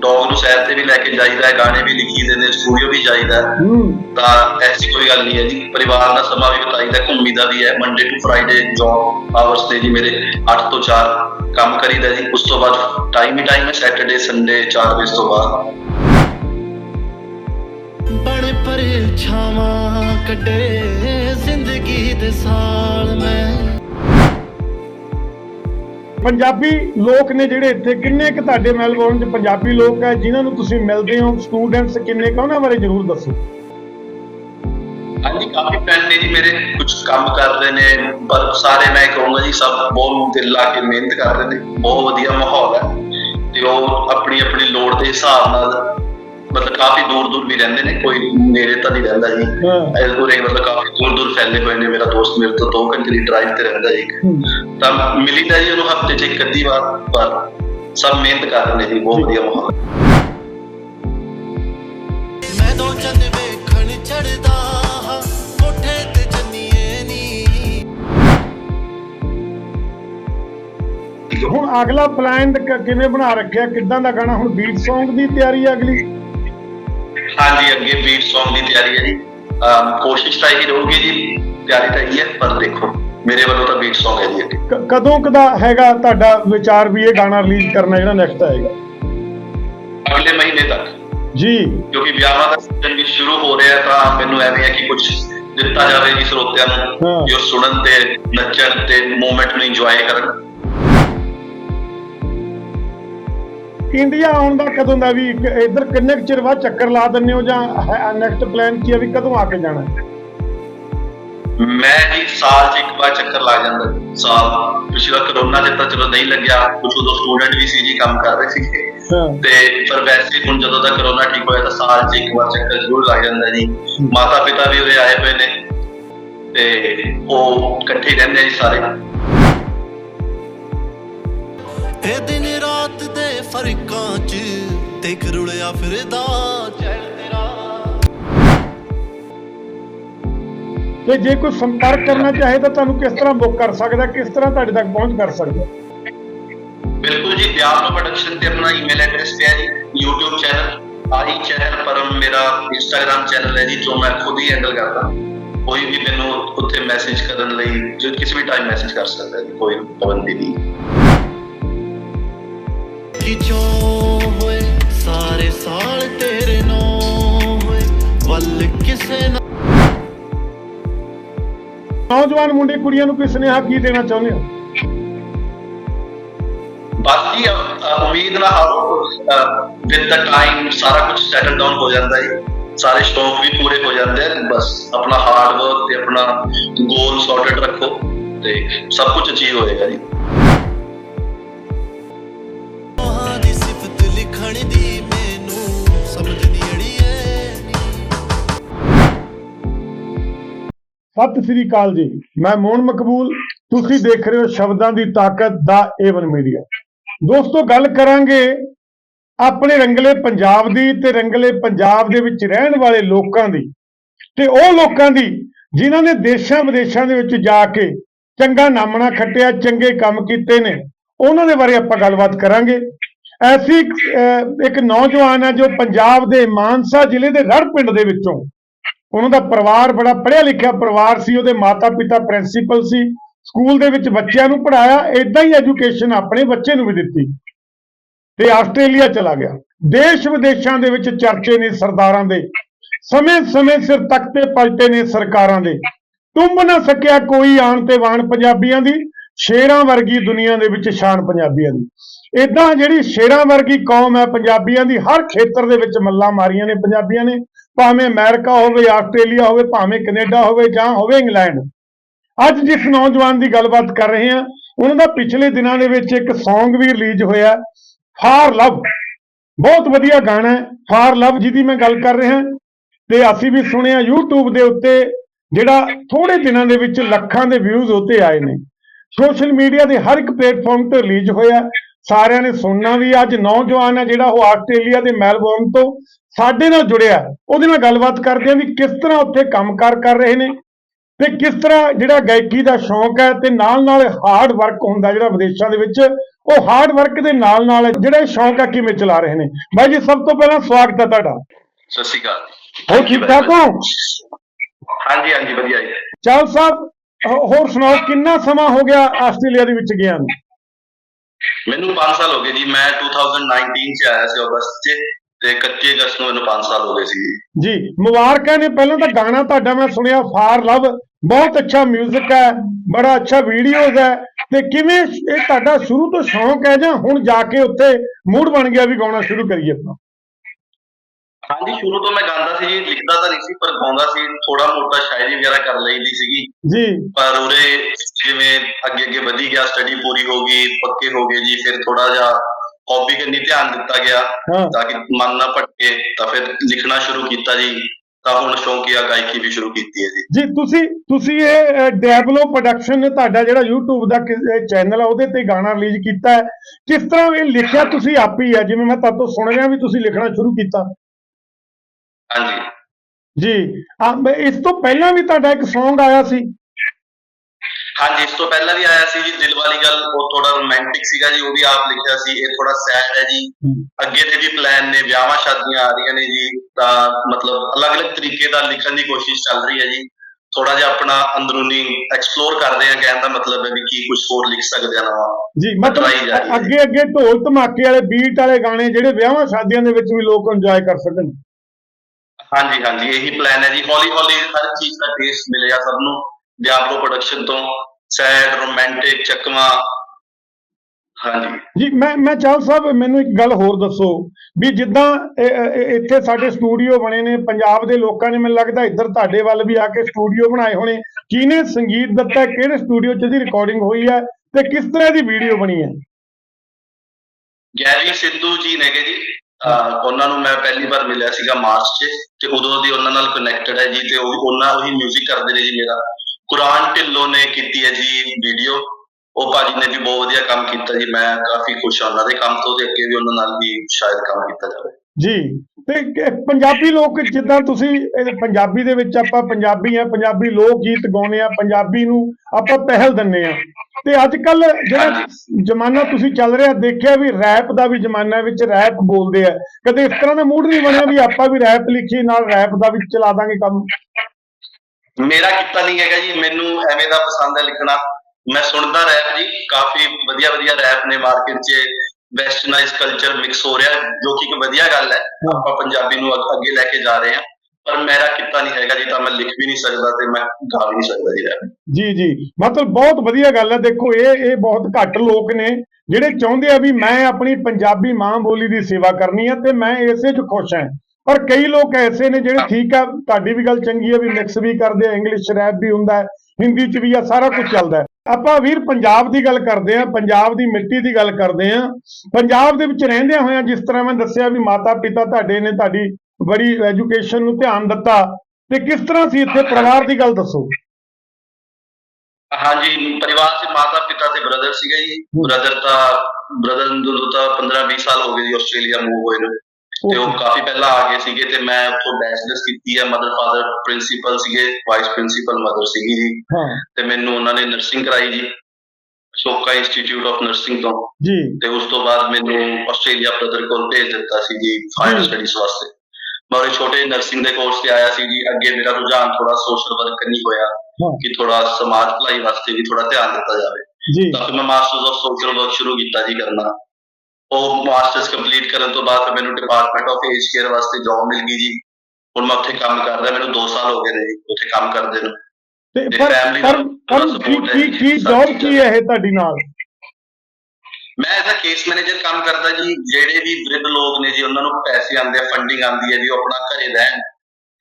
ਡੌਗ ਨੂੰ ਸੈਰ ਤੇ ਵੀ ਲੈ ਕੇ ਜਾਈਦਾ ਹੈ ਗਾਣੇ ਵੀ ਲਿਖੀਦੇ ਨੇ ਸਟੂਡੀਓ ਵੀ ਜਾਈਦਾ ਤਾਂ ਐਸੀ ਕੋਈ ਗੱਲ ਨਹੀਂ ਹੈ ਜੀ ਪਰਿਵਾਰ ਨਾਲ ਸਮਾਂ ਵੀ ਬਿਤਾਈਦਾ ਘੁੰਮੀਦਾ ਵੀ ਹੈ। Monday to Friday job hours ਤੇ ਜੀ ਮੇਰੇ 8 ਤੋਂ 4 ਕੰਮ ਕਰੀਦਾ ਜੀ। ਉਸ ਤੋਂ ਬਾਅਦ ਟਾਈਮ ਹੀ ਟਾਈਮ ਹੈ ਸੈਟਰਡੇ ਸੰਡੇ 4 ਵਜੇ ਤੋਂ ਬਾਅਦ ਬਣ ਪਰਛਾਵਾਂ ਕੱਢੇ ਜ਼ਿੰਦਗੀ ਦੇ ਸਾਲ ਮੈਂ। ਪੰਜਾਬੀ ਲੋਕ ਨੇ ਜਿਹੜੇ ਇੱਥੇ ਕਿੰਨੇ ਕੁ ਤੁਹਾਡੇ ਮੈਲਬੌਰਨ 'ਚ ਪੰਜਾਬੀ ਲੋਕ ਹੈ ਜਿਨ੍ਹਾਂ ਨੂੰ ਤੁਸੀਂ ਮਿਲਦੇ ਹੋ ਸਟੂਡੈਂਟਸ ਕਿੰਨੇ ਕੁ ਉਹਨਾਂ ਬਾਰੇ ਜ਼ਰੂਰ ਦੱਸੋ। ਹਾਂਜੀ ਕਾਫੀ ਫਰੈਂਡ ਨੇ ਜੀ ਮੇਰੇ ਕੁਝ ਕੰਮ ਕਰਦੇ ਨੇ ਪਰ ਸਾਰੇ ਮੈਂ ਕਹੂੰਗਾ ਜੀ ਸਭ ਬਹੁਤ ਦਿਲ ਲਾ ਕੇ ਮਿਹਨਤ ਕਰ ਰਹੇ ਨੇ ਬਹੁਤ ਵਧੀਆ ਮਾਹੌਲ ਹੈ। ਤੇ ਉਹ ਆਪਣੀ ਆਪਣੀ ਲੋੜ ਦੇ ਹਿਸਾਬ ਨਾਲ ਮਤਲਬ ਕਾਫੀ ਦੂਰ ਦੂਰ ਵੀ ਰਹਿੰਦੇ ਨੇ ਕੋਈ ਨੇੜੇ ਤਾਂ ਨਹੀਂ ਰਹਿੰਦਾ ਜੀ। ਪੂਰੇ ਮਤਲਬ ਕਾਫੀ ਦੂਰ ਦੂਰ ਫੈਲੇ ਹੋਏ ਨੇ ਮੇਰਾ ਦੋਸਤ ਮੇਰੇ ਤੋਂ 2 ਘੰਟੇ ਦੀ ਡਰਾਈਵ ਤੇ ਰਹਿੰਦਾ ਜੀ। ਤਾਂ ਮਿਲੀਦਾ ਜੀ ਉਹਨੂੰ ਹਫ਼ਤੇ 'ਚ ਇੱਕ ਅੱਧੀ ਵਾਰ ਪਰ ਸਭ ਮਿਹਨਤ ਕਰ ਰਹੇ ਨੇ ਜੀ ਬਹੁਤ ਵਧੀਆ ਮਾਹੌਲ। ਮੈਂ ਦੋ ਚੰਨ ਵੇਖਣ ਚੜਦਾ ਹੁਣ ਅਗਲਾ ਪਲਾਨ ਕਿਵੇਂ ਬਣਾ ਰੱਖਿਆ? ਕਿੱਦਾਂ ਦਾ ਗਾਣਾ? ਹੁਣ ਬੀਟ Song ਦੀ ਤਿਆਰੀ ਹੈ ਅਗਲੀ? ਹਾਂਜੀ ਅੱਗੇ ਬੀਟ Song ਦੀ ਤਿਆਰੀ ਹੈ ਜੀ। ਕੋਸ਼ਿਸ਼ ਤਾਂ ਇਹੀ ਰਹੂਗੀ ਜੀ ਤਿਆਰੀ ਤਾਂ ਇਹੀ ਹੈ ਪਰ ਦੇਖੋ ਮੇਰੇ ਵੱਲੋਂ ਤਾਂ ਬੀਟ Song ਹੈ ਜੀ ਅੱਗੇ। ਕਦੋਂ ਕਦਾ ਹੈਗਾ ਤੁਹਾਡਾ ਵਿਚਾਰ ਵੀ ਇਹ ਗਾਣਾ ਰਿਲੀਜ਼ ਕਰਨਾ ਜਿਹੜਾ ਨੈਕਸਟ ਆਏਗਾ ਅਗਲੇ ਮਹੀਨੇ ਤੱਕ। ਜੀ। ਕਿਉਂਕਿ ਵਿਆਹਾਂ ਦਾ ਸੀਜ਼ਨ ਵੀ ਸ਼ੁਰੂ ਹੋ ਰਿਹਾ ਤਾਂ ਮੈਨੂੰ ਐਵੇਂ ਹੈ ਕਿ ਕੁਝ ਦਿੱਤਾ ਜਾਵੇ ਜੀ ਸਰੋਤਿਆਂ। ਨੂੰ ਜੋ ਸੁਣਨ ਤੇ ਨੱਚਣ ਤੇ ਮੂਵਮੈਂਟ ਨੂੰ ਇੰਜੋਏ ਕਰਨ। ਇੰਡੀਆ ਆਉਣ ਦਾ ਕਦੋਂ ਦਾ ਵੀ ਇੱਧਰ ਕਿੰਨੇ ਚਿਰ ਬਾਅਦ ਚੱਕਰ ਲਾ ਦਿੰਦੇ ਹੋ ਜਾਂ ਨੈਕਸਟ ਪਲਾਨ ਕੀ ਹੈ ਵੀ ਕਦੋਂ ਆ ਕੇ ਜਾਣਾ? ਮੈਂ ਜੀ ਸਾਲ 'ਚ ਇੱਕ ਵਾਰ ਚੱਕਰ ਲੱਗ ਜਾਂਦਾ। ਸਾਲ ਪਿਛਲਾ ਕਰੋਨਾ ਦੇ ਤਾਂ ਚਲੋ ਨਹੀਂ ਲੱਗਿਆ ਕੁਝ ਉਦੋਂ ਸਟੂਡੈਂਟ ਵੀ ਸੀ ਜੀ ਕੰਮ ਕਰ ਰਹੇ ਸੀਗੇ ਤੇ ਪਰ ਵੈਸੇ ਹੁਣ ਜਦੋਂ ਦਾ ਕਰੋਨਾ ਠੀਕ ਹੋਇਆ ਤਾਂ ਸਾਲ 'ਚ ਇੱਕ ਵਾਰ ਚੱਕਰ ਜ਼ਰੂਰ ਲੱਗ ਜਾਂਦਾ ਜੀ। ਮਾਤਾ ਪਿਤਾ ਵੀ ਉਹਦੇ ਆਏ ਹੋਏ ਨੇ। ਤੇ ਉਹ ਇਕੱਠੇ ਰਹਿੰਦੇ ਜੀ ਸਾਰੇ। ਇਹ ਦਿਨ ਰਾਤ ਦੇ ਫਰਕਾਂ 'ਚ ਦੇਖ ਰੁਲਿਆ ਫਿਰਦਾ ਚੈਨ ਤੇਰਾ। ਤੇ ਜੇ ਕੋਈ ਸੰਪਰਕ ਕਰਨਾ ਚਾਹੇ ਤਾਂ ਤੁਹਾਨੂੰ ਕਿਸ ਤਰ੍ਹਾਂ ਬੁੱਕ ਕਰ ਸਕਦਾ ਕਿਸ ਤਰ੍ਹਾਂ ਤੁਹਾਡੇ ਤੱਕ ਪਹੁੰਚ ਕਰ ਸਕਦਾ? ਬਿਲਕੁਲ ਜੀ ਦਿਆਲ ਪ੍ਰੋਡਕਸ਼ਨ ਤੇ ਆਪਣਾ ਈਮੇਲ ਐਡਰੈਸ ਹੈ ਜੀ YouTube ਚੈਨਲ ਆਈ ਚੈਨਲ ਪਰਮ ਮੇਰਾ Instagram ਚੈਨਲ ਹੈ ਜੀ ਜੋ ਮੈਂ ਖੁਦ ਹੀ ਹੈਂਡਲ ਕਰਦਾ। ਕੋਈ ਵੀ ਮੈਨੂੰ ਉੱਥੇ ਮੈਸੇਜ ਕਰਨ ਲਈ ਜੋ ਕਿਸੇ ਵੀ ਟਾਈਮ ਮੈਸੇਜ ਕਰ ਸਕਦਾ ਜੀ ਕੋਈ ਪਾਬੰਦੀ ਨਹੀਂ। ਕਿ ਜੋ ਹੋਏ ਸਾਰੇ ਸਾਲ ਤੇਰੇ ਨੋ ਹੋਏ ਵੱਲ ਕਿਸੇ ਨਾ ਨੌਜਵਾਨ ਮੁੰਡੇ ਕੁੜੀਆਂ ਨੂੰ ਕੋਈ ਸੁਨੇਹਾ ਕੀ ਦੇਣਾ ਚਾਹੁੰਦੇ ਹੋ? ਬਾਕੀ ਉਮੀਦ ਨਾ ਹਾਰੋ ਵਿਦ ਦਾ ਟਾਈਮ ਸਾਰਾ ਕੁਝ ਸੈਟਲ ਡਾਊਨ ਹੋ ਜਾਂਦਾ ਜੀ। ਸਾਰੇ ਸ਼ੌਕ ਵੀ ਪੂਰੇ ਹੋ ਜਾਂਦੇ ਆ ਬਸ ਆਪਣਾ ਹਾਰਡ ਵਰਕ ਤੇ ਆਪਣਾ ਗੋਲ ਸੌਰਟਡ ਰੱਖੋ ਤੇ ਸਭ ਕੁਝ ਅਚੀਵ ਹੋਏਗਾ ਜੀ। ਸਤਿ ਸ੍ਰੀ ਅਕਾਲ ਜੀ। ਮੈਂ ਮੋਹਨ ਮਕਬੂਲ। ਤੁਸੀਂ ਦੇਖ ਰਹੇ ਹੋ ਸ਼ਬਦਾਂ ਦੀ ਤਾਕਤ ਦਾ ਏਵਨ ਮੀਡੀਆ। ਦੋਸਤੋ ਗੱਲ ਕਰਾਂਗੇ ਆਪਣੇ ਰੰਗਲੇ ਪੰਜਾਬ ਦੀ ਤੇ ਰੰਗਲੇ ਪੰਜਾਬ ਦੇ ਵਿੱਚ ਰਹਿਣ ਵਾਲੇ ਲੋਕਾਂ ਦੀ। ਤੇ ਉਹ ਲੋਕਾਂ ਦੀ ਜਿਨ੍ਹਾਂ ਨੇ ਦੇਸ਼ਾਂ ਵਿਦੇਸ਼ਾਂ ਦੇ ਵਿੱਚ ਜਾ ਕੇ ਚੰਗਾ ਨਾਮਣਾ ਖੱਟਿਆ ਚੰਗੇ ਕੰਮ ਕੀਤੇ ਨੇ ਉਹਨਾਂ ਦੇ ਬਾਰੇ ਆਪਾਂ ਗੱਲਬਾਤ ਕਰਾਂਗੇ। ਐਸੀ ਇੱਕ, ਇੱਕ ਨੌਜਵਾਨ ਹੈ ਜੋ ਪੰਜਾਬ ਦੇ ਮਾਨਸਾ ਜ਼ਿਲ੍ਹੇ ਦੇ ਰੜ ਪਿੰਡ ਦੇ ਵਿੱਚੋਂ ਉਹਨਾਂ ਦਾ ਪਰਿਵਾਰ ਬੜਾ ਪੜ੍ਹਿਆ ਲਿਖਿਆ ਪਰਿਵਾਰ ਸੀ, ਉਹਦੇ ਮਾਤਾ-ਪਿਤਾ ਪ੍ਰਿੰਸੀਪਲ ਸੀ ਸਕੂਲ ਦੇ ਵਿੱਚ ਬੱਚਿਆਂ ਨੂੰ ਪੜਾਇਆ ਇਦਾਂ ਹੀ ਐਜੂਕੇਸ਼ਨ ਆਪਣੇ ਬੱਚੇ ਨੂੰ ਵੀ ਦਿੱਤੀ ਤੇ ਆਸਟ੍ਰੇਲੀਆ ਚਲਾ ਗਿਆ। ਦੇਸ਼ ਵਿਦੇਸ਼ਾਂ ਦੇ ਵਿੱਚ ਚਰਚੇ ਨੇ ਸਰਦਾਰਾਂ ਦੇ, ਸਮੇਂ-ਸਮੇਂ ਸਿਰ ਤਖਤੇ ਪਲਟੇ ਨੇ ਸਰਕਾਰਾਂ ਦੇ। ਤੁੰਬ ਨਾ ਸਕਿਆ ਕੋਈ ਆਣ ਤੇ ਵਾਣ ਪੰਜਾਬੀਆਂ ਦੀ, ਸ਼ੇਰਾਂ ਵਰਗੀ ਦੁਨੀਆ ਦੇ ਵਿੱਚ ਸ਼ਾਨ ਪੰਜਾਬੀਆਂ ਦੀ। ਇਦਾਂ ਜਿਹੜੀ ਸ਼ੇਰਾਂ ਵਰਗੀ ਕੌਮ ਹੈ, ਪੰਜਾਬੀਆਂ ਦੀ ਹਰ ਖੇਤਰ ਦੇ ਵਿੱਚ ਮੱਲਾਂ ਮਾਰੀਆਂ ਨੇ ਪੰਜਾਬੀਆਂ ਨੇ। ਭਾਵੇਂ ਅਮਰੀਕਾ ਹੋਵੇ, ਆਸਟ੍ਰੇਲੀਆ ਹੋਵੇ, ਭਾਵੇਂ ਕੈਨੇਡਾ ਹੋਵੇ ਜਾਂ ਹੋਵੇ ਇੰਗਲੈਂਡ। ਅੱਜ ਜਿਸ ਨੌਜਵਾਨ ਦੀ ਗੱਲਬਾਤ ਕਰ ਰਹੇ ਹਾਂ, ਉਹਨਾਂ ਦਾ ਪਿਛਲੇ ਦਿਨਾਂ ਦੇ ਵਿੱਚ ਇੱਕ Song ਵੀ ਰਿਲੀਜ਼ ਹੋਇਆ ਫਾਰ ਲਵ ਬਹੁਤ ਵਧੀਆ ਗਾਣਾ ਹੈ ਫਾਰ ਲਵ ਜਿਹਦੀ ਮੈਂ ਗੱਲ ਕਰ ਰਿਹਾ। ਤੇ ਅਸੀਂ ਵੀ ਸੁਣਿਆ YouTube ਦੇ ਉੱਤੇ, ਜਿਹੜਾ ਥੋੜੇ ਦਿਨਾਂ ਦੇ ਵਿੱਚ ਲੱਖਾਂ ਦੇ ਵਿਊਜ਼ ਉੱਤੇ ਆਏ ਨੇ। ਸੋਸ਼ਲ ਮੀਡੀਆ ਦੇ ਹਰ ਇੱਕ ਪਲੇਟਫਾਰਮ ਤੇ ਰਿਲੀਜ਼ ਹੋਇਆ। ਸਾਰਿਆਂ ਨੇ ਸੁਣਨਾ ਵੀ ਅੱਜ ਨੌਜਵਾਨ ਹੈ ਜਿਹੜਾ ਉਹ ਆਸਟ੍ਰੇਲੀਆ ਦੇ ਮੈਲਬੌਰਨ ਤੋਂ ਸਾਡੇ ਨਾਲ ਜੁੜਿਆ ਹੈ। ਉਹਦੇ ਨਾਲ ਗੱਲਬਾਤ ਕਰਦੇ ਹਾਂ ਵੀ ਕਿਸ ਤਰ੍ਹਾਂ ਉੱਥੇ ਕੰਮਕਾਰ ਕਰ ਰਹੇ ਨੇ ਤੇ ਕਿਸ ਤਰ੍ਹਾਂ ਜਿਹੜਾ ਗਾਇਕੀ ਦਾ ਸ਼ੌਂਕ ਹੈ ਤੇ ਨਾਲ ਨਾਲ ਹਾਰਡ ਵਰਕ ਹੁੰਦਾ ਜਿਹੜਾ ਵਿਦੇਸ਼ਾਂ ਦੇ ਵਿੱਚ ਉਹ ਹਾਰਡ ਵਰਕ ਦੇ ਨਾਲ ਨਾਲ ਜਿਹੜਾ ਸ਼ੌਂਕ ਹੈ ਕਿਵੇਂ ਚਲਾ ਰਹੇ ਨੇ। ਬਾਈ ਜੀ ਸਭ ਤੋਂ ਪਹਿਲਾਂ ਸਵਾਗਤ ਹੈ ਤੁਹਾਡਾ। ਸਤਿ ਸ਼੍ਰੀ ਅਕਾਲ ਹੋਰ ਠੀਕ ਠਾਕ ਹੋ? ਹਾਂਜੀ ਹਾਂਜੀ ਵਧੀਆ ਜੀ। ਚਾਲ ਸਾਹਿਬ ਹੋ- ਹੋਰ ਸੁਣਾਓ ਕਿੰਨਾ ਸਮਾਂ ਹੋ ਗਿਆ ਆਸਟ੍ਰੇਲੀਆ ਦੇ ਵਿੱਚ ਗਿਆ ਨੂੰ? ਮੈਨੂੰ 5 ਸਾਲ ਹੋ ਗਏ ਜੀ, ਮੈਂ 2019 ਚ ਆਇਆ ਸੀ ਅਗਸਤ ਚ ਤੇ 31 ਅਗਸਤ ਨੂੰ ਮੈਨੂੰ 5 ਸਾਲ ਹੋ ਗਏ ਸੀ ਜੀ। ਮੁਬਾਰਕਾਂ ਨੇ, ਪਹਿਲਾਂ ਤਾਂ ਗਾਣਾ ਤੁਹਾਡਾ ਮੈਂ ਸੁਣਿਆ ਫਾਰ ਲਵ ਬਹੁਤ ਅੱਛਾ 뮤직 ਹੈ, ਬੜਾ ਅੱਛਾ ਵੀਡੀਓਜ਼ ਹੈ, ਤੇ ਕਿਵੇਂ ਇਹ ਤੁਹਾਡਾ ਸ਼ੁਰੂ ਤੋਂ ਸ਼ੌਂਕ ਹੈ ਜਾਂ ਹੁਣ ਜਾ ਕੇ ਉੱਥੇ ਮੂਡ ਬਣ ਗਿਆ ਵੀ ਗਾਉਣਾ ਸ਼ੁਰੂ ਕਰੀਏ ਆਪਾਂ? ਹਾਂਜੀ ਸ਼ੁਰੂ ਤੋਂ ਮੈਂ ਗਾਉਂਦਾ ਸੀ ਜੀ ਲਿਖਦਾ ਤਾਂ ਨਹੀਂ ਸੀ ਪਰ ਗਾਉਂਦਾ ਸੀ ਥੋੜਾ ਮੋਟਾ ਸ਼ਾਇਰੀ ਵਗੈਰਾ ਕਰ ਲਈਦੀ ਸੀਗੀ। ਜੀ। ਪਰ ਉਰੇ ਜਿਵੇਂ ਅੱਗੇ ਅੱਗੇ ਵਧੀ ਗਿਆ ਸਟੱਡੀ ਪੂਰੀ ਹੋ ਗਈ ਪੱਕੇ ਹੋ ਗਏ ਜੀ ਫਿਰ ਥੋੜਾ ਜਿਹਾ ਹੌਬੀ ਕੰਨੀ ਧਿਆਨ ਦਿੱਤਾ ਗਿਆ ਤਾਂ ਕਿ ਮਨ ਨਾ ਭਟਕੇ ਤਾਂ ਫਿਰ ਲਿਖਣਾ ਸ਼ੁਰੂ ਕੀਤਾ ਜੀ ਤਾਂ ਹੁਣ ਸ਼ੌਂਕੀਆ ਗਾਇਕੀ ਵੀ ਸ਼ੁਰੂ ਕੀਤੀ ਹੈ ਜੀ। ਜੀ ਤੁਸੀਂ ਤੁਸੀਂ ਇਹ ਡੈਵਲੋ ਪ੍ਰੋਡਕਸ਼ਨ ਨੇ ਤੁਹਾਡਾ ਜਿਹੜਾ YouTube ਦਾ ਚੈਨਲ ਹੈ ਉਹਦੇ ਤੇ ਗਾਣਾ ਰਿਲੀਜ਼ ਕੀਤਾ ਹੈ। ਕਿਸ ਤਰ੍ਹਾਂ ਇਹ ਲਿਖਿਆ ਤੁਸੀਂ ਆਪ ਹੀ ਹੈ ਜਿਵੇਂ ਮੈਂ ਤੁਹਾਡੇ ਤੋਂ ਸੁਣ ਰਿਹਾ ਵੀ ਤੁਸੀਂ ਲਿਖਣਾ ਸ਼ੁਰੂ ਕੀਤਾ। ਹਾਂਜੀ। ਜੀ। ਇਸ ਤੋਂ ਪਹਿਲਾਂ ਵੀ ਤੁਹਾਡਾ ਇੱਕ Song ਆਇਆ ਸੀ। ਹਾਂਜੀ ਇਸ ਤੋਂ ਪਹਿਲਾਂ ਵੀ ਆਇਆ ਸੀ ਜੀ। ਦਿਲ ਵਾਲੀ ਗੱਲ ਉਹ ਥੋੜਾ ਰੋਮਾਂਟਿਕ ਸੀਗਾ ਜੀ ਉਹ ਵੀ ਆਪ ਲਿਖਿਆ ਸੀ। ਇਹ ਥੋੜਾ ਸੈਡ ਹੈ ਜੀ। ਅੱਗੇ ਦੇ ਵੀ ਪਲਾਨ ਨੇ ਵਿਆਹਾਂ ਸ਼ਾਦੀਆਂ ਆ ਰਹੀਆਂ ਨੇ ਜੀ। ਤਾਂ ਮਤਲਬ ਅਲੱਗ-ਅਲੱਗ ਤਰੀਕੇ ਦਾ ਲਿਖਣ ਦੀ ਕੋਸ਼ਿਸ਼ ਚੱਲ ਰਹੀ ਹੈ ਜੀ। ਥੋੜਾ ਜਿਹਾ ਆਪਣਾ ਅੰਦਰੂਨੀ ਐਕਸਪਲੋਰ ਕਰਦੇ ਆ ਕਹਿਣ ਦਾ ਮਤਲਬ ਹੈ ਵੀ ਕੀ ਕੁਝ ਹੋਰ ਲਿਖ ਸਕਦੇ ਆ ਨਵਾਂ ਜੀ ਮਤਲਬ। ਅੱਗੇ ਅੱਗੇ ਢੋਲ ਧਮਾਕੇ ਵਾਲੇ ਬੀਟ ਵਾਲੇ ਗਾਣੇ ਜਿਹੜੇ ਵਿਆਹਾਂ ਸ਼ਾਦੀਆਂ ਦੇ ਵਿੱਚ ਵੀ ਲੋਕ ਇੰਜੋਏ ਕਰ ਸਕਣ। ਹਾਂਜੀ ਹਾਂਜੀ ਇਹੀ ਪਲਾਨ ਹੈ ਜੀ। ਹੌਲੀ ਹੌਲੀ ਹਰ ਚੀਜ਼ ਦਾ ਟੇਸਟ ਮਿਲੇਗਾ ਸਭ ਨੂੰ। ਡਿਆਬਲੋ ਪ੍ਰੋਡਕਸ਼ਨ ਤੋਂ ਸੈਡ ਰੋਮਾਂਟਿਕ ਚੱਕਵਾ। ਹਾਂਜੀ। ਜੀ ਮੈਂ ਮੈਂ ਚਾਹਲ ਸਾਹਿਬ ਮੈਨੂੰ ਇੱਕ ਗੱਲ ਹੋਰ ਦੱਸੋ ਵੀ ਜਿੱਦਾਂ ਇੱਥੇ ਸਾਡੇ ਸਟੂਡੀਓ ਬਣੇ ਨੇ ਪੰਜਾਬ ਦੇ ਲੋਕਾਂ ਨੇ ਮੈਨੂੰ ਲੱਗਦਾ ਇੱਧਰ ਤੁਹਾਡੇ ਵੱਲ ਵੀ ਆ ਕੇ ਸਟੂਡੀਓ ਬਣਾਏ ਹੋਣੇ। ਕਿਹਨੇ ਸੰਗੀਤ ਦਿੱਤਾ ਕਿਹੜੇ ਸਟੂਡੀਓ 'ਚ ਇਹਦੀ ਰਿਕਾਰਡਿੰਗ ਹੋਈ ਹੈ ਤੇ ਕਿਸ ਤਰ੍ਹਾਂ ਦੀ ਵੀਡੀਓ ਬਣੀ ਹੈ? ਗੈਰੀ ਸਿੱਧੂ ਜੀ ਨੇਗੇ ਜੀ। ਉਹਨਾਂ ਨੂੰ ਮੈਂ ਪਹਿਲੀ ਵਾਰ ਮਿਲਿਆ ਸੀਗਾ ਮਾਰਚ 'ਚ ਤੇ ਉਦੋਂ ਦੀ ਉਹਨਾਂ ਨਾਲ ਕਨੈਕਟਡ ਹੈ ਜੀ ਤੇ ਉਹ ਉਹਨਾਂ ਉਹੀ 뮤직 ਕਰਦੇ ਨੇ ਜੀ ਮੇਰਾ। ਕੁਰਾਨ ਢਿੱਲੋਂ ਨੇ ਕੀਤੀ ਹੈ ਜੀ ਵੀਡੀਓ ਉਹ ਭਾਜੀ ਨੇ ਵੀ ਬਹੁਤ ਵਧੀਆ ਕੰਮ ਕੀਤਾ ਜੀ, ਮੈਂ ਕਾਫੀ ਖੁਸ਼ ਹਾਂ ਉਹਨਾਂ ਦੇ ਕੰਮ ਤੋਂ ਤੇ ਅੱਗੇ ਵੀ ਉਹਨਾਂ ਨਾਲ ਵੀ ਸ਼ਾਇਦ ਕੰਮ ਕੀਤਾ ਜਾਵੇ। ਜੀ, ਤੇ ਪੰਜਾਬੀ ਲੋਕ ਜਿੱਦਾਂ ਤੁਸੀਂ ਪੰਜਾਬੀ ਦੇ ਵਿੱਚ ਆਪਾਂ ਪੰਜਾਬੀ ਆ ਪੰਜਾਬੀ ਲੋਕ ਗੀਤ ਗਾਉਂਦੇ ਆ ਪੰਜਾਬੀ ਨੂੰ ਆਪਾਂ ਪਹਿਲ ਦਿੰਨੇ ਆ ਤੇ ਅੱਜ ਕੱਲ ਜਿਹੜਾ ਜ਼ਮਾਨਾ ਤੁਸੀਂ ਚੱਲ ਰਿਹਾ, ਦੇਖਿਆ ਵੀ ਰੈਪ ਦਾ ਵੀ ਜ਼ਮਾਨਾ ਵਿੱਚ ਰੈਪ ਬੋਲਦੇ ਆ। ਕਦੇ ਇਸ ਤਰ੍ਹਾਂ ਦਾ ਮੂਡ ਨਹੀਂ ਬਣਿਆ ਵੀ ਆਪਾਂ ਵੀ ਰੈਪ ਲਿਖੀ ਨਾਲ ਰੈਪ ਦਾ ਵੀ ਚਲਾ ਦਾਂਗੇ ਕੰਮ? ਮੇਰਾ ਕੀਤਾ ਨਹੀਂ ਹੈਗਾ ਜੀ, ਮੈਨੂੰ ਐਵੇਂ ਦਾ ਪਸੰਦ ਹੈ ਲਿਖਣਾ। ਮੈਂ ਸੁਣਦਾ ਰੈਪ ਜੀ, ਕਾਫੀ ਵਧੀਆ ਵਧੀਆ ਰੈਪ ਨੇ ਮਾਰਕੀਟ 'ਚ ਵੈਸਟਰਨਾਈਜ਼ ਕਲਚਰ ਮਿਕਸ ਹੋ ਰਿਹਾ ਜੋ ਕਿ ਇੱਕ ਵਧੀਆ ਗੱਲ ਹੈ। ਆਪਾਂ ਪੰਜਾਬੀ ਨੂੰ ਅੱਗ- ਅੱਗੇ ਲੈ ਕੇ ਜਾ ਰਹੇ ਹਾਂ। ਪਰ ਮੇਰਾ ਕੀਤਾ ਨਹੀਂ ਹੈਗਾ ਜੀ ਤਾਂ ਮੈਂ ਲਿਖ ਵੀ ਨਹੀਂ ਸਕਦਾ ਤੇ ਮੈਂ ਗਾ ਵੀ ਨਹੀਂ ਸਕਦਾ ਜੀ ਜੀ ਜੀ। ਮਤਲਬ ਬਹੁਤ ਵਧੀਆ ਗੱਲ ਹੈ। ਦੇਖੋ ਇਹ ਇਹ ਬਹੁਤ ਘੱਟ ਲੋਕ ਨੇ ਜਿਹੜੇ ਚਾਹੁੰਦੇ ਆ ਵੀ ਮੈਂ ਆਪਣੀ ਪੰਜਾਬੀ ਮਾਂ ਬੋਲੀ ਦੀ ਸੇਵਾ ਕਰਨੀ ਹੈ ਤੇ ਮੈਂ ਇਸੇ 'ਚ ਖੁਸ਼ ਹਾਂ। ਪਰ ਕਈ ਲੋਕ ਐਸੇ ਨੇ ਜਿਹੜੇ ਠੀਕ ਆ ਤੁਹਾਡੀ ਵੀ ਗੱਲ ਚੰਗੀ ਹੈ ਵੀ ਮਿਕਸ ਵੀ ਕਰਦੇ ਆ ਇੰਗਲਿਸ਼ ਰੈਪ ਵੀ ਹੁੰਦਾ ਹੈ। ਹਿੰਦੀ 'ਚ ਵੀ ਆ ਸਾਰਾ ਕੁਝ ਚੱਲਦਾ ਆਪਾਂ ਵੀਰ ਪੰਜਾਬ ਦੀ ਗੱਲ ਕਰਦੇ ਆ ਪੰਜਾਬ ਦੀ ਮਿੱਟੀ ਦੀ ਗੱਲ ਕਰਦੇ ਆ ਪੰਜਾਬ ਦੇ ਵਿੱਚ ਰਹਿੰਦਿਆਂ ਹੋਇਆਂ ਜਿਸ ਤਰ੍ਹਾਂ ਮੈਂ ਦੱਸਿਆ ਵੀ ਮਾਤਾ ਪਿਤਾ ਤੁਹਾਡੇ ਨੇ ਤੁਹਾਡੀ ਬੜੀ ਐਜੂਕੇਸ਼ਨ ਨੂੰ ਧਿਆਨ ਦਿੱਤਾ ਤੇ ਕਿਸ ਤਰ੍ਹਾਂ ਸੀ ਇੱਥੇ ਪਰਿਵਾਰ ਦੀ ਗੱਲ ਦੱਸੋ? ਹਾਂਜੀ ਪਰਿਵਾਰ 'ਚ ਮਾਤਾ ਪਿਤਾ ਤੇ ਬ੍ਰਦਰ ਸੀਗਾ ਜੀ। ਬ੍ਰਦਰ ਤਾਂ ਬ੍ਰਦਰ ਨੂੰ ਤਾਂ 15 20 ਸਾਲ ਹੋ ਗਏ ਜੀ ਆਸਟ੍ਰੇਲੀਆ ਮੂਵ ਹੋਏ ਨੂੰ। ਤੇ ਉਹ ਕਾਫੀ ਪਹਿਲਾਂ ਆ ਗਏ ਸੀਗੇ ਤੇ ਮੈਂ ਉੱਥੋਂ ਬੈਚਲਰਸ ਕੀਤੀ ਹੈ ਮਦਰ ਫਾਦਰ ਪ੍ਰਿੰਸੀਪਲ ਸੀਗੇ ਵਾਈਸ ਪ੍ਰਿੰਸੀਪਲ ਮਦਰ ਸੀਗੀ ਜੀ। ਤੇ ਮੈਨੂੰ ਉਹਨਾਂ ਨੇ ਨਰਸਿੰਗ ਕਰਾਈ ਜੀ ਅਸ਼ੋਕਾ ਇੰਸਟੀਚਿਊਟ ਆਫ ਨਰਸਿੰਗ ਤੋਂ। ਜੀ। ਤੇ ਉਸ ਤੋਂ ਬਾਅਦ ਮੈਨੂੰ ਆਸਟ੍ਰੇਲੀਆ ਬ੍ਰਦਰ ਕੋਲ ਭੇਜ ਦਿੱਤਾ ਸੀ ਜੀ ਫਾਈਨਲ। ਸਟੱਡੀਜ਼ ਵਾਸਤੇ। ਮੈਂ ਉਹਦੇ ਛੋਟੇ ਨਰਸਿੰਗ ਦੇ ਕੋਰਸ ਤੇ ਆਇਆ ਸੀ ਜੀ ਅੱਗੇ ਮੇਰਾ ਰੁਝਾਨ ਥੋੜਾ ਸੋਸ਼ਲ ਵਰਕ ਕਰਨੀ ਹੋਇਆ ਕਿ ਥੋੜਾ ਸਮਾਜ ਭਲਾਈ ਵਾਸਤੇ ਵੀ ਥੋੜਾ ਧਿਆਨ ਦਿੱਤਾ ਜਾਵੇ। ਜੀ। ਤਾਂ ਫਿਰ ਮੈਂ ਮਾਸਟਰਸ ਆਫ ਸੋਸ਼ਲ ਵਰਕ ਸ਼ੁਰੂ ਕੀਤਾ ਜੀ ਕਰਨਾ। ਉਹ ਮਾਸਟਰਸ ਕੰਪਲੀਟ ਕਰਨ ਤੋਂ ਬਾਅਦ ਮੈਨੂੰ ਡਿਪਾਰਟਮੈਂਟ ਆਫ ਏਜ ਕੇਅਰ ਵਾਸਤੇ ਜੌਬ ਮਿਲ ਗਈ ਜੀ। ਹੁਣ ਮੈਂ ਉੱਥੇ ਕੰਮ ਕਰਦਾ ਮੈਨੂੰ 2 ਸਾਲ ਹੋ ਗਏ ਨੇ ਉੱਥੇ ਕੰਮ ਕਰਦੇ ਨੂੰ। ਤੇ ਤੇ ਪਰ ਕੀ ਕੀ ਕੀ ਜੌਬ ਕੀ ਹੈ। ਇਹ ਤੁਹਾਡੀ ਨਾਲ? ਮੈਂ ਐਜ਼ ਅ ਕੇਸ ਮੈਨੇਜਰ ਕੰਮ ਕਰਦਾ ਜੀ। ਜਿਹੜੇ ਵੀ ਵਿਰਧ ਲੋਕ ਨੇ ਜੀ ਉਹਨਾਂ ਨੂੰ ਪੈਸੇ ਆਉਂਦੇ ਆ ਫੰਡਿੰਗ ਆਉਂਦੀ ਹੈ ਜੀ ਉਹ ਆਪਣਾ ਘਰੇ ਰਹਿਣ।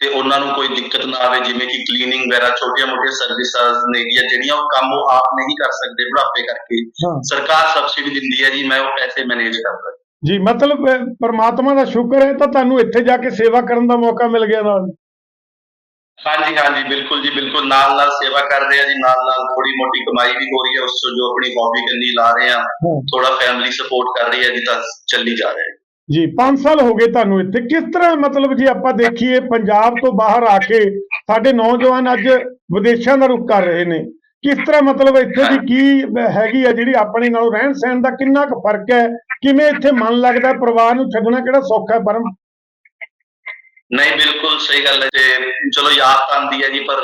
ਤੇ ਉਹਨਾਂ ਨੂੰ ਕੋਈ ਦਿੱਕਤ ਨਾ ਆਵੇ ਜਿਵੇਂ ਕਿ ਕਲੀਨਿੰਗ ਵਗੈਰਾ ਛੋਟੀਆਂ ਮੋਟੀਆਂ ਸਰਵਿਸਾਂ ਨੇ ਜਿਹੜੀਆਂ ਉਹ ਕੰਮ ਉਹ ਆਪ ਨਹੀਂ ਕਰ ਸਕਦੇ ਬੁਢਾਪੇ ਕਰਕੇ। ਸਰਕਾਰ ਸਬਸਿਡੀ ਦਿੰਦੀ ਹੈ ਜੀ ਮੈਂ ਉਹ ਪੈਸੇ ਮੈਨੇਜ ਕਰਦਾ। ਜੀ ਮਤਲਬ ਪਰਮਾਤਮਾ ਦਾ ਸ਼ੁਕਰ ਹੈ ਤਾਂ ਤੁਹਾਨੂੰ ਇੱਥੇ ਜਾ ਕੇ ਸੇਵਾ ਕਰਨ ਦਾ ਮੌਕਾ ਮਿਲ ਗਿਆ ਨਾਲ। ਹਾਂਜੀ ਹਾਂਜੀ ਬਿਲਕੁਲ ਜੀ ਬਿਲਕੁਲ ਨਾਲ ਨਾਲ ਸੇਵਾ ਕਰ ਰਹੇ ਆ ਜੀ ਨਾਲ ਨਾਲ ਥੋੜੀ ਮੋਟੀ ਕਮਾਈ ਵੀ ਹੋ ਰਹੀ ਹੈ ਉਸ ਤੋਂ ਜੋ ਆਪਣੀ ਹੌਬੀ ਕਰਨੀ ਲਾ ਰਹੇ ਆ ਥੋੜਾ ਫੈਮਿਲੀ ਸਪੋਰਟ ਕਰ ਰਹੀ ਹੈ ਜੀ ਤਾਂ ਚੱਲੀ ਜਾ ਰਿਹਾ ਹੈ। ਜੀ 5 ਸਾਲ ਹੋ ਗਏ ਤੁਹਾਨੂੰ ਇੱਥੇ। ਕਿਸ ਤਰ੍ਹਾਂ ਮਤਲਬ ਜੀ ਆਪਾਂ ਦੇਖੀਏ, ਪੰਜਾਬ ਤੋਂ ਬਾਹਰ ਆ ਕੇ ਸਾਡੇ ਨੌਜਵਾਨ ਅੱਜ ਵਿਦੇਸ਼ਾਂ ਦਾ ਰੁਖ ਕਰ ਰਹੇ ਨੇ। ਕਿਸ ਤਰ੍ਹਾਂ ਮਤਲਬ ਇੱਥੇ ਦੀ ਕੀ ਹੈਗੀ ਆ ਜਿਹੜੀ ਆਪਣੇ ਨਾਲੋਂ ਰਹਿਣ ਸਹਿਣ ਦਾ ਕਿੰਨਾ ਕੁ ਫ਼ਰਕ ਹੈ? ਕਿਵੇਂ ਇੱਥੇ ਮਨ ਲੱਗਦਾ, ਪਰਿਵਾਰ ਨੂੰ ਛੱਡਣਾ ਕਿਹੜਾ ਸੌਖਾ ਹੈ ਪਰਮ? ਨਹੀਂ, ਬਿਲਕੁਲ ਸਹੀ ਗੱਲ ਹੈ। ਤੇ ਚਲੋ ਯਾਦ ਤਾਂ ਆਉਂਦੀ ਹੈ ਜੀ, ਪਰ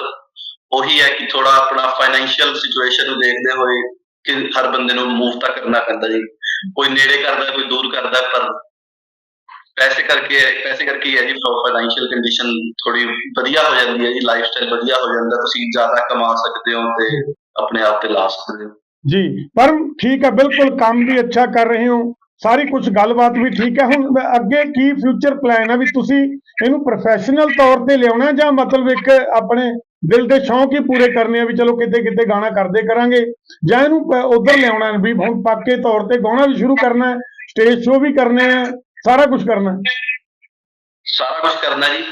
ਉਹੀ ਹੈ ਕਿ ਥੋੜਾ ਆਪਣਾ ਫਾਈਨੈਂਸ਼ੀਅਲ ਸਿਚੁਏਸ਼ਨ ਨੂੰ ਦੇਖਦੇ ਹੋਏ ਕਿ ਹਰ ਬੰਦੇ ਨੂੰ ਮੂਵ ਤਾਂ ਕਰਨਾ ਪੈਂਦਾ ਜੀ। ਕੋਈ ਨੇੜੇ ਕਰਦਾ, ਕੋਈ ਦੂਰ ਕਰਦਾ, ਪਰ ਪੈਸੇ ਕਰਕੇ ਪੈਸੇ ਕਰਕੇ ਹੀ ਹੈ ਜੀ ਫਾਈਨੈਂਸ਼ੀਅਲ ਕੰਡੀਸ਼ਨ ਥੋੜੀ ਵਧੀਆ ਹੋ ਜਾਂਦੀ ਹੈ ਜੀ ਲਾਈਫ ਸਟਾਈਲ ਵਧੀਆ ਹੋ ਜਾਂਦਾ, ਤੁਸੀਂ ਜ਼ਿਆਦਾ ਕਮਾ ਸਕਦੇ ਹੋ ਤੇ ਆਪਣੇ ਆਪ ਤੇ ਲਾ ਸਕਦੇ ਹੋ। ਜੀ ਪਰਮ ਠੀਕ ਹੈ, ਬਿਲਕੁਲ ਕੰਮ ਵੀ ਅੱਛਾ ਕਰ ਰਹੇ ਹੋ। ਸਾਰੀ ਕੁਝ ਗੱਲਬਾਤ ਵੀ ਠੀਕ ਹੈ। ਹੁਣ ਅੱਗੇ ਕੀ ਫਿਊਚਰ ਪਲਾਨ ਹੈ ਵੀ ਤੁਸੀਂ ਇਹਨੂੰ ਪ੍ਰੋਫੈਸ਼ਨਲ ਤੌਰ ਤੇ ਲਿਆਉਣਾ ਜਾਂ ਮਤਲਬ ਇੱਕ ਆਪਣੇ ਦਿਲ ਦੇ ਸ਼ੌਂਕ ਹੀ ਪੂਰੇ ਕਰਨੇ ਆ ਵੀ ਚਲੋ ਕਿਤੇ ਕਿਤੇ ਗਾਣਾ ਕਰਦੇ ਕਰਾਂਗੇ ਜਾਂ ਇਹਨੂੰ ਉਧਰ ਲਿਆਉਣਾ ਵੀ ਹੁਣ ਪੱਕੇ ਤੌਰ ਤੇ ਗਾਉਣਾ ਵੀ ਸ਼ੁਰੂ ਕਰਨਾ ਹੈ ਸਟੇਜ ਸ਼ੋਅ ਵੀ ਕਰਨੇ ਆ। ਸਾਰਾ ਕੁਝ ਕਰਨਾ। ਹੈ ਸਾਰਾ ਕੁਝ ਕਰਨਾ ਜੀ।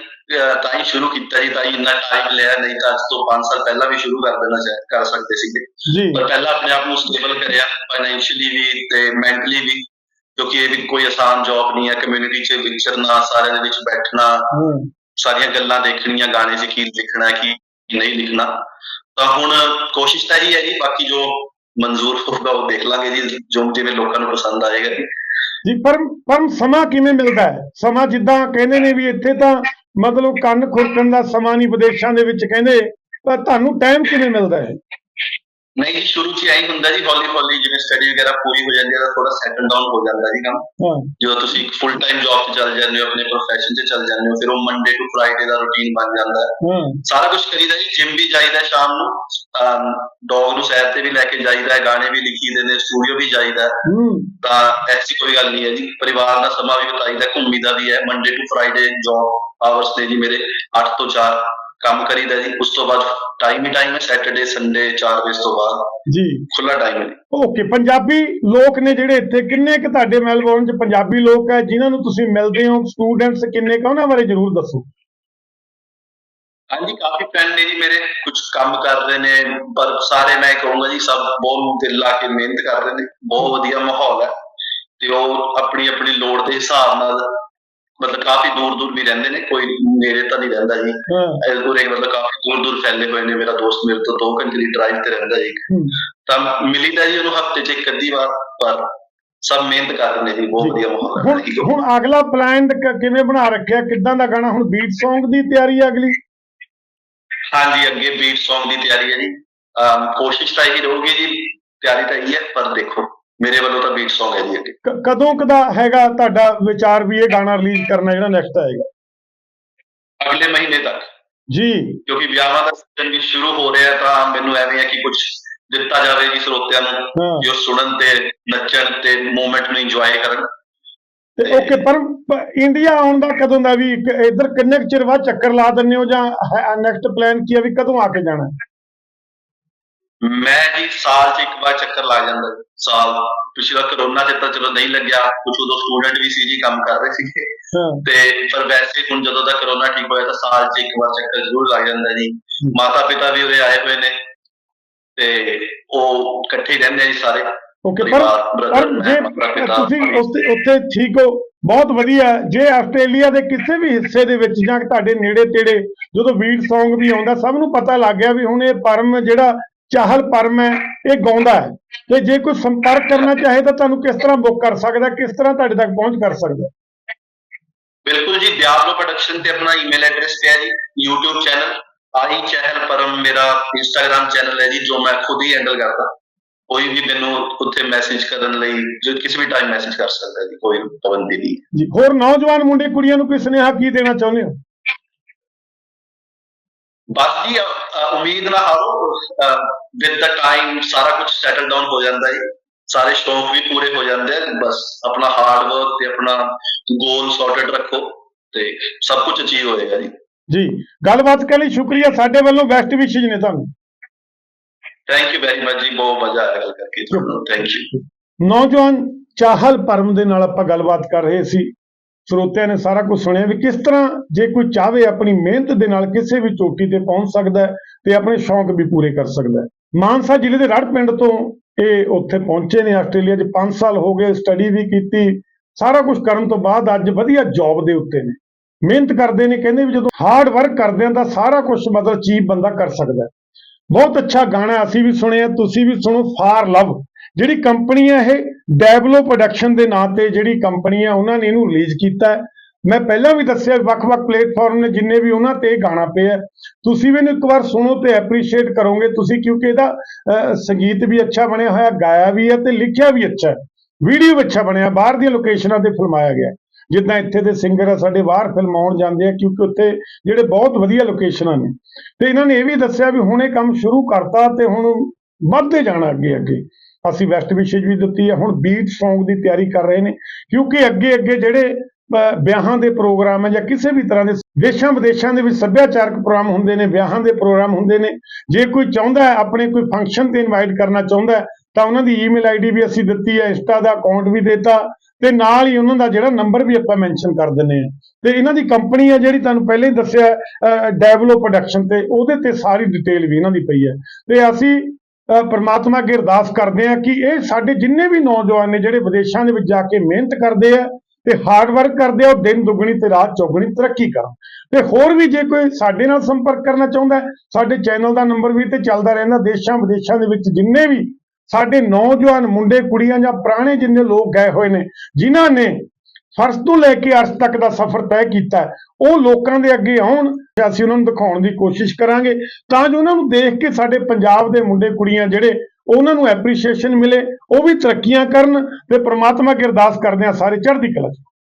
ਤਾਂ ਹੀ ਸ਼ੁਰੂ ਕੀਤਾ ਜੀ ਤਾਂ ਹੀ ਇੰਨਾ ਟਾਈਮ ਲਿਆ। ਨਹੀਂ ਤਾਂ ਅੱਜ ਤੋਂ 5 ਸਾਲ ਪਹਿਲਾਂ ਵੀ ਸ਼ੁਰੂ ਕਰ ਦੇਣਾ ਚਾਹ ਕਰ ਸਕਦੇ ਸੀਗੇ। ਪਰ ਪਹਿਲਾਂ ਆਪਣੇ ਆਪ ਨੂੰ ਸਟੇਬਲ ਕਰਿਆ ਫਾਈਨੈਂਸ਼ੀਅਲੀ ਵੀ ਤੇ ਮੈਂਟਲੀ ਵੀ। ਕਿਉਂਕਿ ਇਹ ਵੀ ਕੋਈ ਆਸਾਨ ਜੌਬ ਨਹੀਂ ਹੈ। ਕਮਿਊਨਿਟੀ 'ਚ ਵਿਚਰਨਾ ਸਾਰਿਆਂ ਦੇ ਵਿੱਚ ਬੈਠਣਾ ਹਾਂ। ਸਾਰੀਆਂ ਗੱਲਾਂ ਦੇਖਣੀਆਂ ਗਾਣੇ 'ਚ ਕੀ ਲਿਖਣਾ ਕੀ ਨਹੀਂ ਲਿਖਣਾ। ਤਾਂ ਹੁਣ ਕੋਸ਼ਿਸ਼ ਤਾਂ ਇਹੀ ਹੈ ਜੀ। ਬਾਕੀ ਜੋ ਮਨਜ਼ੂਰ ਹੋਊਗਾ ਉਹ ਦੇਖ ਲਾਂਗੇ ਜੀ। ਜੋ ਜਿਵੇਂ ਲੋਕਾਂ ਨੂੰ ਪਸੰਦ ਆਏਗਾ ਜੀ ਜੀ ਪਰ ਪਰ ਸਮਾਂ ਕਿਵੇਂ ਮਿਲਦਾ ਹੈ? ਸਮਾਂ ਜਿੱਦਾਂ ਕਹਿੰਦੇ ਨੇ ਵੀ ਇੱਥੇ ਤਾਂ ਮਤਲਬ ਕੰਨ ਖੁਰਕਣ ਦਾ ਸਮਾਂ ਨਹੀਂ ਵਿਦੇਸ਼ਾਂ ਦੇ ਵਿੱਚ ਕਹਿੰਦੇ ਪਰ ਤੁਹਾਨੂੰ ਟਾਈਮ ਕਿਵੇਂ ਮਿਲਦਾ ਹੈ? ਨਹੀਂ ਜੀ ਸ਼ੁਰੂ 'ਚ ਆਈ ਹੁੰਦਾ ਜੀ ਹੌਲੀ ਹੌਲੀ ਜਿਵੇਂ ਸਟੱਡੀ ਵਗੈਰਾ ਪੂਰੀ ਹੋ ਜਾਂਦੀ ਹੈ ਤਾਂ ਥੋੜਾ ਸੈਟਲ ਡਾਊਨ ਹੋ ਜਾਂਦਾ ਜੀ ਕੰਮ। ਜਦੋਂ ਤੁਸੀਂ ਫੁੱਲ ਟਾਈਮ ਜੌਬ 'ਤੇ ਚੱਲ ਜਾਂਦੇ ਹੋ ਆਪਣੇ ਪ੍ਰੋਫੈਸ਼ਨ 'ਤੇ ਚੱਲ ਜਾਂਦੇ ਹੋ ਫਿਰ ਉਹ ਮੰਡੇ ਟੂ ਫਰਾਈਡੇ ਦਾ ਰੁਟੀਨ ਬਣ ਜਾਂਦਾ ਹਾਂ। ਸਾਰਾ ਕੁਝ ਕਰੀਦਾ ਜੀ ਜਿਮ ਵੀ ਜਾਈਦਾ ਸ਼ਾਮ ਨੂੰ ਡੌਗ ਨੂੰ ਸੈਰ ਤੇ ਵੀ ਲੈ ਕੇ ਜਾਈਦਾ ਹੈ ਗਾਣੇ ਵੀ ਲਿਖੀਦੇ ਨੇ ਸਟੂਡੀਓ ਵੀ ਜਾਈਦਾ ਤਾਂ ਐਸੀ ਕੋਈ ਗੱਲ ਨਹੀਂ ਹੈ ਜੀ ਪਰਿਵਾਰ ਦਾ ਸਮਾਂ ਵੀ ਬਤਾਈਦਾ ਘੁੰਮੀਦਾ ਵੀ ਹੈ। Monday to Friday job hours ਨੇ ਜੀ ਮੇਰੇ 8 ਤੋਂ 4 ਕੰਮ ਕਰੀਦਾ ਜੀ। ਉਸ ਤੋਂ ਬਾਅਦ ਟਾਈਮ ਹੀ ਟਾਈਮ ਹੈ ਸੈਟਰਡੇ ਸੰਡੇ 4 ਵਜੇ ਤੋਂ ਬਾਅਦ ਜੀ। ਖੁੱਲਾ ਟਾਈਮ ਹੈ ਓਕੇ ਪੰਜਾਬੀ ਲੋਕ ਨੇ ਜਿਹੜੇ ਇੱਥੇ ਕਿੰਨੇ ਕੁ ਤੁਹਾਡੇ ਮੈਲਬੌਰਨ 'ਚ ਪੰਜਾਬੀ ਲੋਕ ਹੈ ਜਿਨ੍ਹਾਂ ਨੂੰ ਤੁਸੀਂ ਮਿਲਦੇ ਹੋ ਸਟੂਡੈਂਟਸ ਕਿੰਨੇ ਕੁ ਉਹਨਾਂ ਬਾਰੇ ਜ਼ਰੂਰ ਦੱਸੋ। ਹਾਂਜੀ ਕਾਫੀ ਫਰੈਂਡ ਨੇ ਜੀ ਮੇਰੇ ਕੁਝ ਕੰਮ ਕਰ ਰਹੇ ਨੇ ਪਰ ਸਾਰੇ ਮੈਂ ਕਹੂੰਗਾ ਜੀ ਸਭ ਬਹੁਤ ਦਿਲ ਲਾ ਕੇ ਮਿਹਨਤ ਕਰ ਰਹੇ ਨੇ ਬਹੁਤ ਵਧੀਆ ਮਾਹੌਲ ਹੈ। ਤੇ ਉਹ ਆਪਣੀ ਆਪਣੀ ਲੋੜ ਦੇ ਹਿਸਾਬ ਨਾਲ ਮਤਲਬ ਕਾਫੀ ਦੂਰ ਦੂਰ ਵੀ ਰਹਿੰਦੇ ਨੇ ਕੋਈ ਨੇੜੇ ਤਾਂ ਨਹੀਂ ਰਹਿੰਦਾ ਜੀ। ਪੂਰੇ ਮਤਲਬ ਕਾਫੀ ਦੂਰ ਦੂਰ ਫੈਲੇ ਹੋਏ ਨੇ ਮੇਰਾ ਦੋਸਤ ਮੇਰੇ ਤੋਂ 2 ਘੰਟੇ ਦੀ ਡਰਾਈਵ ਤੇ ਰਹਿੰਦਾ ਜੀ। ਤਾਂ ਮਿਲੀਦਾ ਜੀ ਉਹਨੂੰ ਹਫ਼ਤੇ 'ਚ ਇੱਕ ਅੱਧੀ ਵਾਰ ਪਰ ਸਭ ਮਿਹਨਤ ਕਰ ਰਹੇ ਨੇ ਜੀ ਬਹੁਤ ਵਧੀਆ ਮਾਹੌਲ ਹੈ। ਹੁਣ ਹੁਣ ਅਗਲਾ ਪਲਾਨ ਕਿਵੇਂ ਬਣਾ ਰੱਖਿਆ ਕਿੱਦਾਂ ਦਾ ਗਾਣਾ ਹੁਣ ਬੀਟ Song ਦੀ ਤਿਆਰੀ ਹੈ ਅਗਲੀ? ਹਾਂਜੀ ਅੱਗੇ ਬੀਟ Song ਦੀ ਤਿਆਰੀ ਹੈ ਜੀ। ਕੋਸ਼ਿਸ਼ ਤਾਂ ਇਹੀ ਰਹੂਗੀ ਜੀ ਤਿਆਰੀ ਤਾਂ ਇਹੀ ਹੈ ਪਰ ਦੇਖੋ ਮੇਰੇ ਵੱਲੋਂ ਤਾਂ ਬੀਟ Song ਹੈ ਜੀ ਅੱਗੇ। ਕਦੋਂ ਕਦਾ ਹੈਗਾ ਤੁਹਾਡਾ ਵਿਚਾਰ ਵੀ ਇਹ ਗਾਣਾ ਰਿਲੀਜ਼ ਕਰਨਾ ਜਿਹੜਾ ਨੈਕਸਟ ਆਏਗਾ? ਅਗਲੇ ਮਹੀਨੇ ਤੱਕ। ਜੀ। ਕਿਉਂਕਿ ਵਿਆਹਾਂ ਦਾ ਸੀਜ਼ਨ ਵੀ ਸ਼ੁਰੂ ਹੋ ਰਿਹਾ ਤਾਂ ਮੈਨੂੰ ਐਵੇਂ ਹੈ ਕਿ ਕੁਝ ਦਿੱਤਾ ਜਾਵੇ ਜੀ ਸਰੋਤਿਆਂ ਨੂੰ ਉਹ ਸੁਣਨ ਤੇ ਨੱਚਣ ਤੇ ਮੂਵਮੈਂਟ ਨੂੰ ਇੰਜੋਏ ਕਰਨ। ਤੇ ਓਕੇ ਪਰ ਇੰਡੀਆ ਆਉਣ ਦਾ ਕਦੋਂ ਦਾ ਵੀ ਇੱਧਰ ਕਿੰਨੇ ਚਿਰ ਬਾਅਦ ਚੱਕਰ ਲਾ ਦਿੰਦੇ ਹੋ ਜਾਂ ਨੈਕਸਟ ਪਲਾਨ ਕੀ ਹੈ ਵੀ ਕਦੋਂ ਆ ਕੇ ਜਾਣਾ? ਮੈਂ ਜੀ ਸਾਲ 'ਚ ਇੱਕ ਵਾਰ ਚੱਕਰ ਲੱਗ ਜਾਂਦਾ। ਸਾਲ ਪਿਛਲਾ ਕਰੋਨਾ 'ਚ ਤਾਂ ਚਲੋ ਨਹੀਂ ਲੱਗਿਆ ਕੁਝ ਉਦੋਂ ਸਟੂਡੈਂਟ ਵੀ ਸੀ ਜੀ ਕੰਮ ਕਰ ਰਹੇ ਸੀਗੇ ਹਾਂ ਤੇ ਪਰ ਵੈਸੇ ਹੁਣ ਜਦੋਂ ਦਾ ਕਰੋਨਾ ਠੀਕ ਹੋਇਆ ਤਾਂ ਸਾਲ 'ਚ ਇੱਕ ਵਾਰ ਚੱਕਰ ਜ਼ਰੂਰ ਲੱਗ ਜਾਂਦਾ ਜੀ ਮਾਤਾ ਪਿਤਾ ਵੀ ਉਰੇ ਆਏ ਹੋਏ ਨੇ ਤੇ ਉਹ ਇਕੱਠੇ ਰਹਿੰਦੇ ਆ ਜੀ ਸਾਰੇ ਓਕੇ ਪਰ ਪਰ ਜੇ ਤੁਸੀਂ ਉੱਥੇ ਉੱਥੇ ਠੀਕ ਹੋ ਬਹੁਤ ਵਧੀਆ। ਜੇ ਆਸਟ੍ਰੇਲੀਆ ਦੇ ਕਿਸੇ ਵੀ ਹਿੱਸੇ ਦੇ ਵਿੱਚ ਜਾਂ ਤੁਹਾਡੇ ਨੇੜੇ ਤੇੜੇ ਜਦੋਂ ਬੀਟ Song ਵੀ ਆਉਂਦਾ ਸਭ ਨੂੰ ਪਤਾ ਲੱਗ ਗਿਆ ਵੀ ਹੁਣ ਇਹ ਪਰਮ ਜਿਹੜਾ ਚਾਹਲ ਪਰਮ ਹੈ ਇਹ ਗਾਉਂਦਾ ਹੈ। ਤੇ ਜੇ ਕੋਈ ਸੰਪਰਕ ਕਰਨਾ ਚਾਹੇ ਤਾਂ ਤੁਹਾਨੂੰ ਕਿਸ ਤਰ੍ਹਾਂ ਬੁੱਕ ਕਰ ਸਕਦਾ ਕਿਸ ਤਰ੍ਹਾਂ ਤੁਹਾਡੇ ਤੱਕ ਪਹੁੰਚ ਕਰ ਸਕਦਾ? ਬਿਲਕੁਲ ਜੀ ਦਿਆਵਲੋ ਪ੍ਰੋਡਕਸ਼ਨ ਤੇ ਆਪਣਾ ਈਮੇਲ ਐਡਰੈਸ ਪਿਆ ਜੀ YouTube ਚੈਨਲ ਆਈ ਚਹਿਲ ਪਰਮ ਮੇਰਾ Instagram ਚੈਨਲ ਹੈ ਜੀ ਜੋ ਮੈਂ ਖੁਦ ਹੀ ਹੈਂਡਲ ਕਰਦਾ। ਕੋਈ ਵੀ ਮੈਨੂੰ ਉੱਥੇ ਮੈਸੇਜ ਕਰਨ ਲਈ ਜੋ ਕਿਸੇ ਵੀ ਟਾਈਮ ਮੈਸੇਜ ਕਰ ਸਕਦਾ ਜੀ ਕੋਈ ਪਾਬੰਦੀ ਨਹੀਂ। ਜੀ ਹੋਰ ਨੌਜਵਾਨ ਮੁੰਡੇ ਕੁੜੀਆਂ ਨੂੰ ਕੋਈ ਸੁਨੇਹਾ ਕੀ ਦੇਣਾ ਚਾਹੁੰਦੇ ਹੋ? ਬਸ ਜੀ ਉਮੀਦ ਨਾ ਹਾਰੋ ਵਿਦ ਦਾ ਟਾਈਮ ਸਾਰਾ ਕੁਝ ਸੈਟਲ ਡਾਊਨ ਹੋ ਜਾਂਦਾ ਹੈ ਸਾਰੇ ਸ਼ੌਕ ਵੀ ਪੂਰੇ ਹੋ ਜਾਂਦੇ ਆ ਬਸ ਆਪਣਾ ਹਾਰਡ ਵਰਕ ਤੇ ਆਪਣਾ ਗੋਲ ਸੌਰਟਡ ਰੱਖੋ ਤੇ ਸਭ ਕੁਝ ਅਚੀਵ ਹੋਏਗਾ ਜੀ। ਜੀ ਗੱਲਬਾਤ ਕਰਨ ਲਈ ਸ਼ੁਕਰੀਆ ਸਾਡੇ ਵੱਲੋਂ ਬੈਸਟ ਵਿਸ਼ੇਜ ਨੇ ਤੁਹਾਨੂੰ। ਥੈਂਕ ਯੂ ਵੈਰੀ ਮਚ ਜੀ, ਬਹੁਤ ਮਜ਼ਾ ਆਇਆ ਗੱਲ ਕਰਕੇ ਥੈਂਕ ਯੂ ਨੌਜਵਾਨ ਚਾਹਲ ਪਰਮ ਦੇ ਨਾਲ ਆਪਾਂ ਗੱਲਬਾਤ ਕਰ ਰਹੇ ਸੀ। ਸਰੋਤਿਆਂ ਨੇ ਸਾਰਾ ਕੁਝ ਸੁਣਿਆ ਵੀ ਕਿਸ ਤਰ੍ਹਾਂ ਜੇ ਕੋਈ ਚਾਹਵੇ ਆਪਣੀ ਮਿਹਨਤ ਦੇ ਨਾਲ ਕਿਸੇ ਵੀ ਚੋਟੀ ਤੇ ਪਹੁੰਚ ਸਕਦਾ ਹੈ ਤੇ ਆਪਣੇ ਸ਼ੌਂਕ ਵੀ ਪੂਰੇ ਕਰ ਸਕਦਾ ਹੈ। ਮਾਨਸਾ ਜ਼ਿਲ੍ਹੇ ਦੇ ਰੜ ਪਿੰਡ ਤੋਂ ਇਹ ਉੱਥੇ ਪਹੁੰਚੇ ਨੇ ਆਸਟ੍ਰੇਲੀਆ 'ਚ। 5 ਸਾਲ ਹੋ ਗਏ ਸਟੱਡੀ ਵੀ ਕੀਤੀ। ਸਾਰਾ ਕੁਝ ਕਰਨ ਤੋਂ ਬਾਅਦ ਅੱਜ ਵਧੀਆ ਜੌਬ ਦੇ ਉੱਤੇ ਨੇ। ਮਿਹਨਤ ਕਰਦੇ ਨੇ, ਕਹਿੰਦੇ ਵੀ ਜਦੋਂ ਹਾਰਡ ਵਰਕ ਕਰਦੇ ਆ ਤਾਂ ਸਾਰਾ ਕੁਝ ਮਤਲਬ ਚੀਜ਼ ਬੰਦਾ ਕਰ ਸਕਦਾ ਬਹੁਤ ਅੱਛਾ ਗਾਣਾ ਅਸੀਂ ਵੀ ਸੁਣਿਆ ਤੁਸੀਂ ਵੀ ਸੁਣੋ ਫਾਰ ਲਵ ਜਿਹੜੀ ਕੰਪਨੀ ਹੈ ਇਹ ਡੈਵਲੋ ਪ੍ਰੋਡਕਸ਼ਨ ਦੇ ਨਾਂ ਤੇ ਜਿਹੜੀ ਕੰਪਨੀ ਹੈ, ਉਹਨਾਂ ਨੇ ਇਹਨੂੰ ਰਿਲੀਜ਼ ਕੀਤਾ ਹੈ। ਮੈਂ ਪਹਿਲਾਂ ਵੀ ਦੱਸਿਆ, ਵੱਖ-ਵੱਖ ਪਲੇਟਫਾਰਮ ਨੇ ਜਿੰਨੇ ਵੀ ਉਹਨਾਂ ਤੇ ਗਾਣਾ ਪਿਆ ਤੁਸੀਂ ਵੀ ਇਹਨੂੰ ਇੱਕ ਵਾਰ ਸੁਣੋ ਤੇ ਐਪਰੀਸ਼ੀਏਟ ਕਰੋਗੇ। ਤੁਸੀਂ ਕਿਉਂਕਿ ਇਹਦਾ ਸੰਗੀਤ ਵੀ ਅੱਛਾ ਬਣਿਆ ਹੋਇਆ, ਗਾਇਆ ਵੀ ਹੈ ਤੇ ਲਿਖਿਆ ਵੀ ਅੱਛਾ ਹੈ। ਵੀਡੀਓ ਵੀ ਅੱਛਾ ਬਣਿਆ, ਬਾਹਰ ਦੀਆਂ ਲੋਕੇਸ਼ਨਾਂ ਤੇ ਫਿਲਮਾਇਆ ਗਿਆ ਜਿੱਦਾਂ ਇੱਥੇ ਦੇ ਸਿੰਗਰ ਆ, ਸਾਡੇ ਬਾਹਰ ਫਿਲਮ ਆਉਣ ਜਾਂਦੇ ਆ, ਕਿਉਂਕਿ ਉੱਥੇ ਜਿਹੜੇ ਬਹੁਤ ਵਧੀਆ ਲੋਕੇਸ਼ਨਾਂ ਨੇ। ਤੇ ਇਹਨਾਂ ਨੇ ਇਹ ਵੀ ਦੱਸਿਆ ਵੀ ਹੁਣ ਇਹ ਕੰਮ ਸ਼ੁਰੂ ਕਰਤਾ ਤੇ ਹੁਣ ਵੱਧਦੇ ਜਾਣਾ ਅੱਗੇ ਅੱਗੇ। ਅਸੀਂ ਵੈਸਟ ਵਿਸ਼ੇਜ ਵੀ ਦਿੱਤੀ ਹੈ ਹੁਣ ਬੀਟ Song ਦੀ ਤਿਆਰੀ ਕਰ ਰਹੇ ਨੇ, ਕਿਉਂਕਿ ਅੱਗੇ ਅੱਗੇ ਜਿਹੜੇ ਵਿਆਹਾਂ ਦੇ ਪ੍ਰੋਗਰਾਮ ਹੈ ਜਾਂ ਕਿਸੇ ਵੀ ਤਰ੍ਹਾਂ ਦੇ ਦੇਸ਼ਾਂ ਵਿਦੇਸ਼ਾਂ ਦੇ ਵਿੱਚ ਸੱਭਿਆਚਾਰਕ ਪ੍ਰੋਗਰਾਮ ਹੁੰਦੇ ਨੇ, ਵਿਆਹਾਂ ਦੇ ਪ੍ਰੋਗਰਾਮ ਹੁੰਦੇ ਨੇ, ਜੇ ਕੋਈ ਚਾਹੁੰਦਾ ਹੈ, ਆਪਣੇ ਕੋਈ ਫੰਕਸ਼ਨ ਤੇ ਇਨਵਾਈਟ ਕਰਨਾ ਚਾਹੁੰਦਾ ਹੈ, ਤਾਂ ਉਹਨਾਂ ਦੀ ਈਮੇਲ ਆਈਡੀ ਵੀ ਅਸੀਂ ਦਿੱਤੀ ਹੈ, ਇੰਸਟਾ ਦਾ ਅਕਾਊਂਟ ਵੀ ਦਿੱਤਾ ਤੇ ਨਾਲ ਹੀ ਉਹਨਾਂ ਦਾ ਜਿਹੜਾ ਨੰਬਰ ਵੀ ਆਪਾਂ ਮੈਂਸ਼ਨ ਕਰ ਦਿੰਨੇ ਆ ਤੇ ਇਹਨਾਂ ਦੀ ਕੰਪਨੀ ਹੈ ਜਿਹੜੀ ਤੁਹਾਨੂੰ ਪਹਿਲਾਂ ਹੀ ਦੱਸਿਆ ਡੈਵਲੋ ਪ੍ਰੋਡਕਸ਼ਨ ਤੇ ਉਹਦੇ ਤੇ ਸਾਰੀ ਡਿਟੇਲ ਵੀ ਇਹਨਾਂ ਦੀ ਪਈ ਹੈ। ਤੇ ਅਸੀਂ ਅਹ, ਪ੍ਰਮਾਤਮਾ ਅੱਗੇ ਅਰਦਾਸ ਕਰਦੇ ਆ ਕਿ ਇਹ ਸਾਡੇ ਜਿੰਨੇ ਵੀ ਨੌਜਵਾਨ ਨੇ ਜਿਹੜੇ ਵਿਦੇਸ਼ਾਂ ਦੇ ਵਿੱਚ ਜਾ ਕੇ ਮਿਹਨਤ ਕਰਦੇ ਆ ਤੇ ਹਾਰਡ ਵਰਕ ਕਰਦੇ ਆ ਉਹ ਦਿਨ ਦੁੱਗਣੀ ਤੇ ਰਾਤ ਚੌਗਣੀ ਤਰੱਕੀ ਕਰਨ। ਤੇ ਹੋਰ ਵੀ ਜੇ ਕੋਈ ਸਾਡੇ ਨਾਲ ਸੰਪਰਕ ਕਰਨਾ ਚਾਹੁੰਦਾ ਸਾਡੇ ਚੈਨਲ ਦਾ ਨੰਬਰ ਵੀ ਤੇ ਚੱਲਦਾ ਰਹਿੰਦਾ ਦੇਸ਼ਾਂ ਵਿਦੇਸ਼ਾਂ ਦੇ ਵਿੱਚ ਜਿੰਨੇ ਵੀ ਸਾਡੇ ਨੌਜਵਾਨ ਮੁੰਡੇ, ਕੁੜੀਆਂ ਜਾਂ ਪੁਰਾਣੇ ਜਿੰਨੇ ਲੋਕ ਗਏ ਹੋਏ ਨੇ, ਜਿਨ੍ਹਾਂ ਨੇ ਫਰਜ਼ ਤੋਂ ਲੈ ਕੇ ਅਰਸ਼ ਤੱਕ ਦਾ ਸਫ਼ਰ ਤੈਅ ਕੀਤਾ ਉਹ ਲੋਕਾਂ ਦੇ ਅੱਗੇ ਆਉਣ ਅਸੀਂ ਉਹਨਾਂ ਨੂੰ ਦਿਖਾਉਣ ਦੀ ਕੋਸ਼ਿਸ਼ ਕਰਾਂਗੇ। ਤਾਂ ਜੋ ਉਹਨਾਂ ਨੂੰ ਦੇਖ ਕੇ ਸਾਡੇ ਪੰਜਾਬ ਦੇ ਮੁੰਡੇ, ਕੁੜੀਆਂ ਜਿਹੜੇ, ਉਹਨਾਂ ਨੂੰ ਐਪਰੀਸ਼ੀਏਸ਼ਨ ਮਿਲੇ, ਉਹ ਵੀ ਤਰੱਕੀਆਂ ਕਰਨ ਤੇ ਪ੍ਰਮਾਤਮਾ ਅੱਗੇ ਅਰਦਾਸ ਕਰਦੇ ਆ ਸਾਰੇ ਚੜ੍ਹਦੀ ਕਲਾ